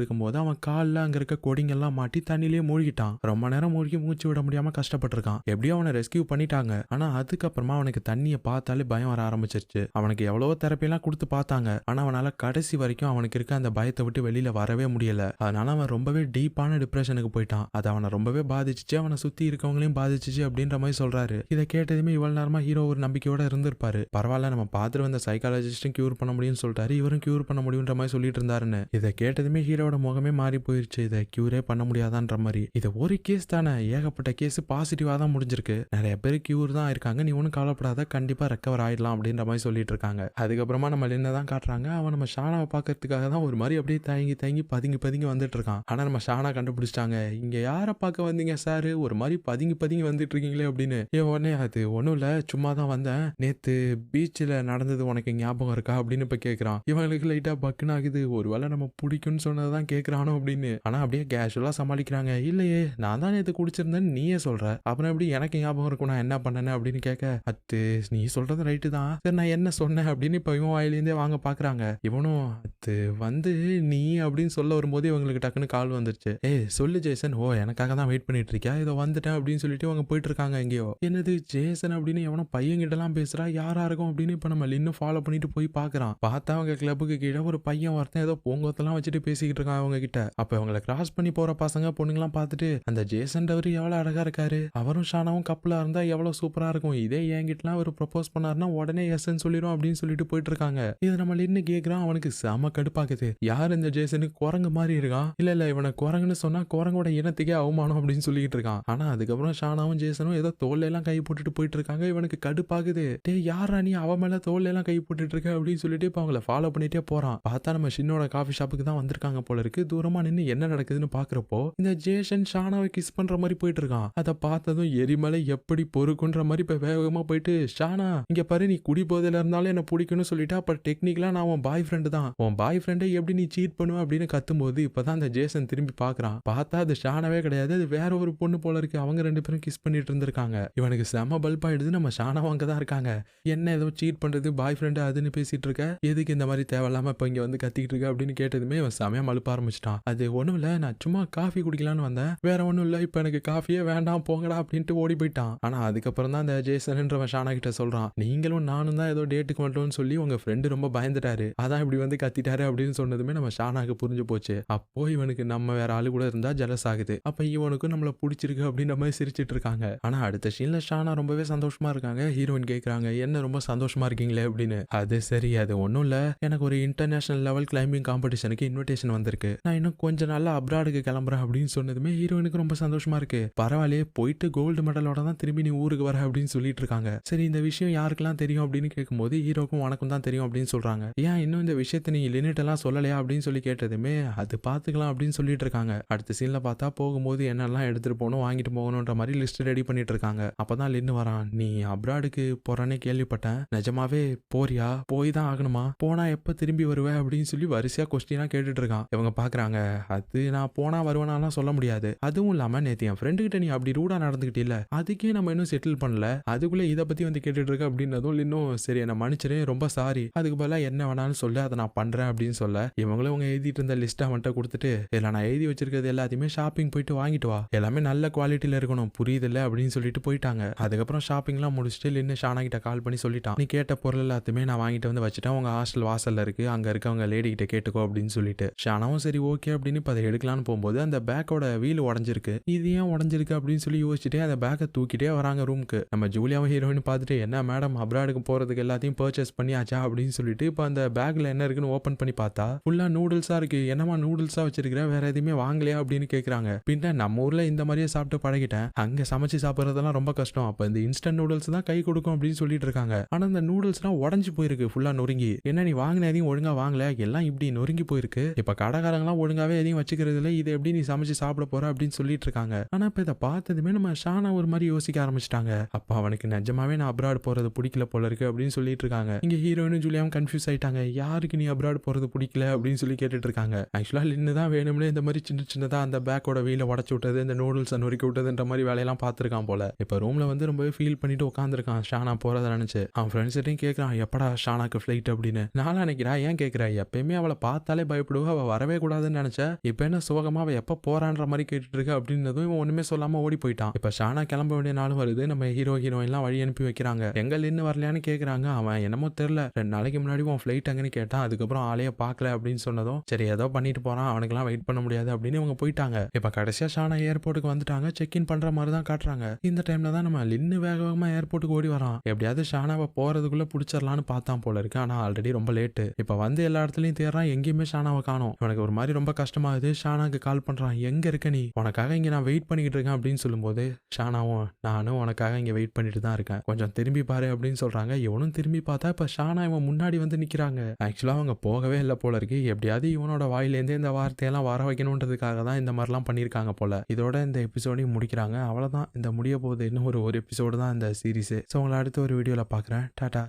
இருக்கும்போது அவன் காலில் அங்கே இருக்க கொடிங்கெல்லாம் மாட்டி தண்ணிலேயே மூழ்கிட்டான். ரொம்ப நேரம் மூழ்கி மூச்சு விட முடியாமல் கஷ்டப்பட்டிருக்கான். எப்படியோ அவனை ரெஸ்கியூ பண்ணிட்டாங்க. ஆனால் அதுக்கப்புறமா அவனுக்கு தண்ணியை பார்த்தாலே பயம் வர ஆரம்பிச்சிருச்சு. அவனுக்கு எவ்வளவோ தெரப்பியெல்லாம் கொடுத்து பார்த்தாங்க. ஆனால் அவனால் கடைசி வரைக்கும் அவனுக்கு இருக்க அந்த பயத்தை விட்டு வெளியில் வரவே முடியல. அதனால அவன் ரொம்பவே டீப்பான டிப்ரெஷனுக்கு போயிட்டான். அது அவனை ரொம்பவே பாதிச்சிச்சு. அவனை சுற்றி இருக்கவங்களையும் பாதிச்சிச்சு அப்படின்ற மாதிரி சொல்கிறாரு இதை கேட்டு கேட்டதுமே இவ்வளவு நேரமா ஹீரோ ஒரு நம்பிக்கையோட இருந்திருப்பாரு. பரவாயில்ல நம்ம பார்த்துட்டு வந்த சைக்காலஜிஸ்டும் கியூர் பண்ண முடியும்னு சொல்லிட்டாரு. இவரும் கியூர் பண்ண முடியுன்ற மாதிரி சொல்லிட்டு இருந்தாருன்னு. இதை கேட்டதுமே ஹீரோட முகமே மாறி போயிருச்சு. இதை கியூரே பண்ண முடியாதான்ற மாதிரி. இது ஒரு கேஸ் தானே. ஏகப்பட்ட கேஸ் பாசிட்டிவா தான் முடிஞ்சிருக்கு. நிறைய பேர் கியூர் தான் இருக்காங்க நீ ஒன்றும் கவலைப்படாத. கண்டிப்பா ரெக்கவர் ஆயிடலாம் அப்படின்ற மாதிரி சொல்லிட்டு இருக்காங்க. அதுக்கப்புறமா நம்ம என்ன தான் காட்டுறாங்க. அவன் நம்ம ஷானாவை பார்க்கறதுக்காக தான் ஒரு மாதிரி அப்படியே தயங்கி தயங்கி பதுங்கி பதுங்கி வந்துட்டு இருக்கான். ஆனா நம்ம ஷானா கண்டுபிடிச்சிட்டாங்க. இங்க யாரை பார்க்க வந்தீங்க சார்? ஒரு மாதிரி பதுங்கி பதுங்கி வந்துட்டு இருக்கீங்களே அப்படின்னு. உடனே அது ஒன்றும் இல்லை சும்மா தான் வந்தேன். நேற்று பீச்சில் நடந்தது உனக்கு ஞாபகம் இருக்கா? அப்படின்னு இப்போ கேட்குறான் இவங்களுக்கு லைட்டாக பக்குன்னு ஆகுது. ஒருவேளை நம்ம பிடிக்கும்னு சொன்னதை தான் கேட்குறானோ அப்படின்னு. ஆனால் அப்படியே கேஷுவலாக சமாளிக்கிறாங்க. இல்லையே நான் தான் நேற்று குடிச்சிருந்தேன்னு நீயே சொல்ற. அப்புறம் எப்படி எனக்கு ஞாபகம் இருக்கும்? நான் என்ன பண்ணேன்னு அப்படின்னு கேட்க அத்து நீ சொல்கிறது ரைட்டு தான். சரி நான் என்ன சொன்னேன் அப்படின்னு இப்போ இவன் வாயிலேருந்தே வாங்க பார்க்குறாங்க இவனும் அது வந்து நீ அப்படின்னு சொல்ல வரும்போது இவங்களுக்கு டக்குன்னு கால் வந்துருச்சு. ஏய் சொல்லு ஜேசன். ஓ எனக்காக தான் வெயிட் பண்ணிட்டு இருக்கியா? இதோ வந்துட்டேன் அப்படின்னு சொல்லிட்டு அவங்க போயிட்டு இருக்காங்க எங்கேயோ. என்னது ஜேசன் அப்படின்னு எவனோ பையன்கிட்டலாம் பேசுறா யாரா இருக்கும் அப்படின்னு இப்போ நம்ம லின்னு ஃபாலோ பண்ணிட்டு போய் பார்க்குறான் பார்த்தா அவங்க கிளப்புக்கு கீழே ஒரு பையன் ஒருத்தன் ஏதோ பூங்கொத்தெல்லாம் வச்சுட்டு பேசிக்கிட்டு இருக்கான் அவங்க கிட்ட. அப்போ அவங்கள கிராஸ் பண்ணி போற பசங்க பொண்ணுங்களாம் பார்த்துட்டு அந்த ஜேசன் அவர் எவ்வளவு அழகா இருக்காரு. அவரும் ஷானாவும் கப்பலா இருந்தா எவ்வளவு சூப்பரா இருக்கும். இதே என்கிட்டலாம் அவர் ப்ரப்போஸ் பண்ணாருன்னா உடனே எஸ்ன்னு சொல்லிடும் அப்படின்னு சொல்லிட்டு போயிட்டு இருக்காங்க. இது நம்ம லின்னு கேக்குறான் அவனுக்கு செம கடுப்பாக்குது. யார் இந்த ஜேசனுக்கு குரங்கு மாதிரி இருக்கான்? இல்ல இல்ல இவனை குரங்குன்னு சொன்னா குரங்கோட இனத்துக்கே அவமானம் அப்படின்னு சொல்லிட்டு இருக்கான். ஆனா அதுக்கப்புறம் ஷானாவும் ஜேசனும் ஏதோ தோல்ல எல்லாம் கை போட்டுட்டு போயிட்டு இருக்காங்க இவனுக்கு கடுப்பாகுது. டேய் யாரா நீ? அவன் மேல தோல் எல்லாம் கை போட்டுட்டு இருக்க அப்படின்னு சொல்லிட்டு இப்ப அவங்கள ஃபாலோ பண்ணிட்டே போறான். பார்த்தா நம்ம ஷின்னோட காஃபி ஷாப்புக்கு தான் வந்திருக்காங்க போல இருக்கு. தூரமா நின்று என்ன நடக்குதுன்னு பாக்குறப்போ இந்த ஜேசன் ஷானாவை கிஸ் பண்ற மாதிரி போயிட்டு இருக்கான் அதை பார்த்ததும் எரிமலை எப்படி பொறுக்குன்ற மாதிரி இப்ப வேகமா போயிட்டு ஷானா இங்க பாரு நீ குடி போதையில இருந்தாலும் என்ன பிடிக்கும்னு சொல்லிட்டு அப்ப டெக்னிக்கலா நான் உன் பாய் ஃப்ரெண்டு தான். உன் பாய் ஃப்ரெண்டை எப்படி நீ சீட் பண்ணுவ? அப்படின்னு கத்தும்போது இப்பதான் அந்த ஜேசன் திரும்பி பாக்குறான். பார்த்தா அது ஷானாவே கிடையாது. அது வேற ஒரு பொண்ணு போல இருக்கு. அவங்க ரெண்டு பேரும் கிஸ் பண்ணிட்டு இருந்திருக்காங்க. இவனுக்கு செம பல்ப் ஆயிடுது நம்ம ஷானாவும் தான் இருக்காங்க. என்ன ஏதோ சீட் பண்றது பாய் ஃப்ரெண்டு அதுன்னு பேசிட்டு இருக்க? எதுக்கு இந்த மாதிரி தேவையில்லாம இப்ப இங்க வந்து கத்திக்கிட்டு இருக்க? அப்படின்னு கேட்டதுமே அவன் செமையா மழுப்ப ஆரம்பிச்சிட்டான். அது ஒண்ணும் இல்ல நான் சும்மா காஃபி குடிக்கலான்னு வந்தேன். வேற ஒண்ணும் இல்ல இப்ப எனக்கு காஃபியே வேண்டாம் போங்கடா அப்படின்ட்டு ஓடி போயிட்டான். ஆனா அதுக்கப்புறம் தான் அந்த ஜேசன்ன்றவன் ஷானா கிட்ட சொல்றான். நீங்களும் நானும் தான் ஏதோ டேட்டுக்கு மட்டும்னு சொல்லி உங்க ஃப்ரெண்டு ரொம்ப பயந்துட்டாரு. அதான் இப்படி வந்து கத்திட்டாரு அப்படின்னு சொன்னதுமே நம்ம ஷானாக்கு புரிஞ்சு போச்சு. அப்போ இவனுக்கு நம்ம வேற ஆளு கூட இருந்தா ஜலஸ் ஆகுது. அப்ப இவனுக்கும் நம்மள பிடிச்சிருக்கு அப்படின்ற மாதிரி சிரிச்சிட்டு இருக்காங்க. ஆனா அடுத்த சீன்ல ஷானா ரொம்ப ரொம்பவே சந்தோஷமா இருக்காங்க. ஹீரோயின் கேட்குறாங்க என்ன ரொம்ப சந்தோஷமா இருக்கீங்களே? அப்படின்னு. அது சரி அது ஒண்ணும் இல்லை. எனக்கு ஒரு இன்டர்நேஷனல் லெவல் கிளைம்பிங் காம்படிஷனுக்கு இன்விடேஷன் வந்திருக்கு. நான் இன்னும் கொஞ்ச நாள் அப்ராடுக்கு கிளம்புறேன் அப்படின்னு சொன்னதுமே ஹீரோயினுக்கு ரொம்ப சந்தோஷமா இருக்கு. பரவாயில்லையே போயிட்டு கோல்டு மெடலோட தான் திரும்பி நீ ஊருக்கு வர அப்படின்னு சொல்லிட்டு இருக்காங்க. சரி இந்த விஷயம் யாருக்கெல்லாம் தெரியும்? அப்படின்னு கேட்கும்போது ஹீரோக்கும் உனக்கும் தான் தெரியும் அப்படின்னு சொல்றாங்க. ஏன் இன்னும் இந்த விஷயத்தை நீ லிமிட் எல்லாம் சொல்லலையா? அப்படின்னு சொல்லி கேட்டதுமே அது பாத்துக்கலாம் அப்படின்னு சொல்லிட்டு இருக்காங்க. அடுத்த சீன்ல பார்த்தா போகும்போது என்னெல்லாம் எடுத்துட்டு போகணும் வாங்கிட்டு போகணுன்ற மாதிரி லிஸ்ட் ரெடி பண்ணிட்டு இருக்காங்க. அப்பதான் லின்னு வரான் நீ அப்ராடுக்கு போறானே கேள்விப்பட்டேன். நிஜமாவே போறியா? போய் தான் ஆகணுமா? போனா எப்ப திரும்பி வருவே? அப்படின்னு சொல்லி வரிசையா கொஸ்டினா கேட்டுட்டு இருக்கான். இவங்க பாக்குறாங்க அது நான் போனா வருவேனாலாம் சொல்ல முடியாது. அதுவும் இல்லாம நேத்து என் ஃப்ரெண்டு கிட்ட நீ அப்படி ரூடா நடந்துகிட்டு இல்ல அதுக்கே நம்ம இன்னும் செட்டில் பண்ணல. அதுக்குள்ள இதை பத்தி வந்து கேட்டுட்டு இருக்க அப்படின்னதும் இன்னும் சரி என்ன மன்னிச்சிரு ரொம்ப சாரி அதுக்கு பதிலா என்ன வேணாலும் சொல்லு அதை நான் பண்றேன் அப்படின்னு சொல்ல இவங்களும் இவங்க எழுதிட்டு இருந்த லிஸ்ட் அவன்கிட்ட கொடுத்துட்டு இல்லை நான் எழுதி வச்சிருக்கிறது எல்லாத்தையுமே ஷாப்பிங் போயிட்டு வாங்கிட்டு வா. எல்லாமே நல்ல குவாலிட்டியில இருக்கணும். புரியுதுல்ல? அப்படின்னு சொல்லிட்டு போயிட்டாங்க. அதுக்கப்புறம் ஷாப்பிங்லாம் முடிச்சுட்டு லின்னு ஷானாகிட்ட கால் பண்ணி சொல்லிட்டான். நீ கேட்ட பொருள் எல்லாத்தையுமே நான் வாங்கிட்டு வந்து வச்சுட்டேன். உங்க ஹாஸ்டல் வாசல்ல இருக்கு. அங்க இருக்கவங்க லேடி கிட்ட கேட்டுக்கோ அப்படின்னு சொல்லிட்டு. ஷானாவும் சரி ஓகே அப்படின்னு இப்போ அதை எடுக்கலான்னு போகும்போது அந்த பேக்கோட வீல் உடஞ்சிருக்கு. இது ஏன் உடஞ்சிருக்கு அப்படின்னு சொல்லி யோசிச்சுட்டே அந்த பேக்கை தூக்கிட்டே வராங்க ரூமுக்கு நம்ம ஜூலியாவும் ஹீரோயின் பார்த்துட்டு என்ன மேடம் அப்ராடுக்கு போறதுக்கு எல்லாத்தையும் பர்ச்சேஸ் பண்ணியாச்சா? அப்படின்னு சொல்லிட்டு இப்போ அந்த பேக்ல என்ன இருக்குன்னு ஓப்பன் பண்ணி பார்த்தா ஃபுல்லா நூடுல்ஸா இருக்கு. என்னமா நூடுல்ஸா வச்சிருக்கிற? வேற எதுவுமே வாங்கலையா? அப்படின்னு கேக்குறாங்க. பின்ன நம்ம ஊர்ல இந்த மாதிரியே சாப்பிட்டு பழகிட்டேன். அங்க சமைச்சு சாப்பிட்றதெல்லாம் ரொம்ப கஷ்டம். அப்ப இந்த இன்ஸ்டன்ட் நூடுல்ஸ் தான் கை கொடுக்கும் அப்படின்னு சொல்லிட்டு இருக்காங்க. ஆனா அந்த நூடுல்ஸ்லாம் உடஞ்சு போயிருக்கு ஃபுல்லா நொறுங்கி. என்ன நீ வாங்கின எதையும் ஒழுங்கா வாங்கல? எல்லாம் இப்படி நொறுங்கி போயிருக்கு. இப்ப கடைக்காரங்களாம் ஒழுங்காவே எதையும் வச்சுக்கிறது இல்ல. இதை எப்படி நீ சமைச்சு சாப்பிட போற அப்படின்னு சொல்லிட்டு இருக்காங்க. ஆனா இப்ப இதை பார்த்ததுமே நம்ம ஷானா ஒரு மாதிரி யோசிக்க ஆரம்பிச்சிட்டாங்க. அப்ப அவனுக்கு நிஜமாவே நான் அப்ராட் போறது பிடிக்கல போல இருக்கு அப்படின்னு சொல்லிட்டு இருக்காங்க. இங்க ஹீரோயினும் ஜூலியாவும் கன்ஃபியூஸ் ஆயிட்டாங்க. யாருக்கு நீ அப்ராட் போறது பிடிக்கல? அப்படின்னு சொல்லி கேட்டுட்டு இருக்காங்க. ஆக்சுவலா லின்னு தான் வேணும்னே இந்த மாதிரி சின்ன சின்னதா அந்த பேக்கோட வீல உடச்சு விட்டது இந்த நூடுல்ஸ் நொறுக்கி விட்டதுன்ற மாதிரி வேலையெல்லாம் பார்த்துருக்கான் போல. இப்ப ரூம்ல வந்து ரொம்பவே ஃபீல் பண்ணிட்டு உட்காந்துருக்கான் ஷானா போறத நினைச்சு. அவன் ஃப்ரெண்ட்ஸ்கிட்டையும் கேட்கறான் எப்படா ஷானாக்கு ஃபிளைட் அப்படின்னு? நான் நினைக்கிறா ஏன் கேட்கறா எப்பயுமே அவளை பார்த்தாலே பயப்படுவா அவ வரவே கூடாதுன்னு நினைச்ச இப்ப என்ன சோகமா அவ எப்ப போறான்ற மாதிரி கேட்டுட்டு இருக்க? அப்படின்னதும் இவன் ஒண்ணுமே சொல்லாம ஓடி போயிட்டான். இப்ப ஷானா கிளம்ப வேண்டிய நாளும் வருது நம்ம ஹீரோ ஹீரோயின்லாம் வழி அனுப்பி வைக்கிறாங்க. எங்க நின்று வரலையான்னு கேக்குறாங்க. அவன் என்னமோ தெரியல. ரெண்டு நாளைக்கு முன்னாடி உன் ஃபிளைட் அங்கன்னு கேட்டான். அதுக்கப்புறம் ஆளையே பார்க்கல அப்படின்னு சொன்னதும் சரி ஏதோ பண்ணிட்டு போறான் அவனுக்குலாம் வெயிட் பண்ண முடியாது அப்படின்னு இவங்க போயிட்டாங்க. இப்ப கடைசியா ஷானா ஏர்போர்ட்டுக்கு வந்துட்டாங்க. செக் இன் பண்ற மாதிரி தான் காட்டுறாங்க. இந்த டைம்ல தான் நம்ம லின்னு வேக வேகமா ஏர்போர்ட்டுக்கு ஓடி வரான். எப்படியாவது ஷானாவை போறதுக்குள்ள பிடிச்சிடலான்னு பார்த்தான் போல இருக்கு. ஆனா ஆல்ரெடி ரொம்ப லேட்டு இப்ப வந்து எல்லா இடத்துலயும் தேடுறான் எங்கேயுமே ஷானாவை காணோம். உனக்கு ஒரு மாதிரி ரொம்ப கஷ்டமாகுது. ஷானாக்கு கால் பண்றான் எங்க இருக்க நீ? உனக்காக இங்க நான் வெயிட் பண்ணிக்கிட்டு இருக்கேன் அப்படின்னு சொல்லும்போது ஷானாவும் நானும் உனக்காக இங்க வெயிட் பண்ணிட்டு தான் இருக்கேன். கொஞ்சம் திரும்பி பாரு அப்படின்னு சொல்றாங்க. இவனும் திரும்பி பார்த்தா இப்ப ஷானா இவன் முன்னாடி வந்து நிக்கிறாங்க. ஆக்சுவலா அவங்க போகவே இல்லை போல இருக்கு. எப்படியாவது இவனோட வாயிலேருந்து இந்த வார்த்தையெல்லாம் வர வைக்கணுன்றதுக்காக தான் இந்த மாதிரிலாம் பண்ணியிருக்காங்க போல. இதோட இந்த எபிசோடையும் முடிக்கிறாங்க. அவ்வளவுதான். இந்த முடிய போகுது. இன்னும் ஒரு ஒரு எபிசோடு தான் இந்த சீரிஸ் ஸோ உங்களை அடுத்த ஒரு வீடியோவில் பார்க்குறேன் டாடா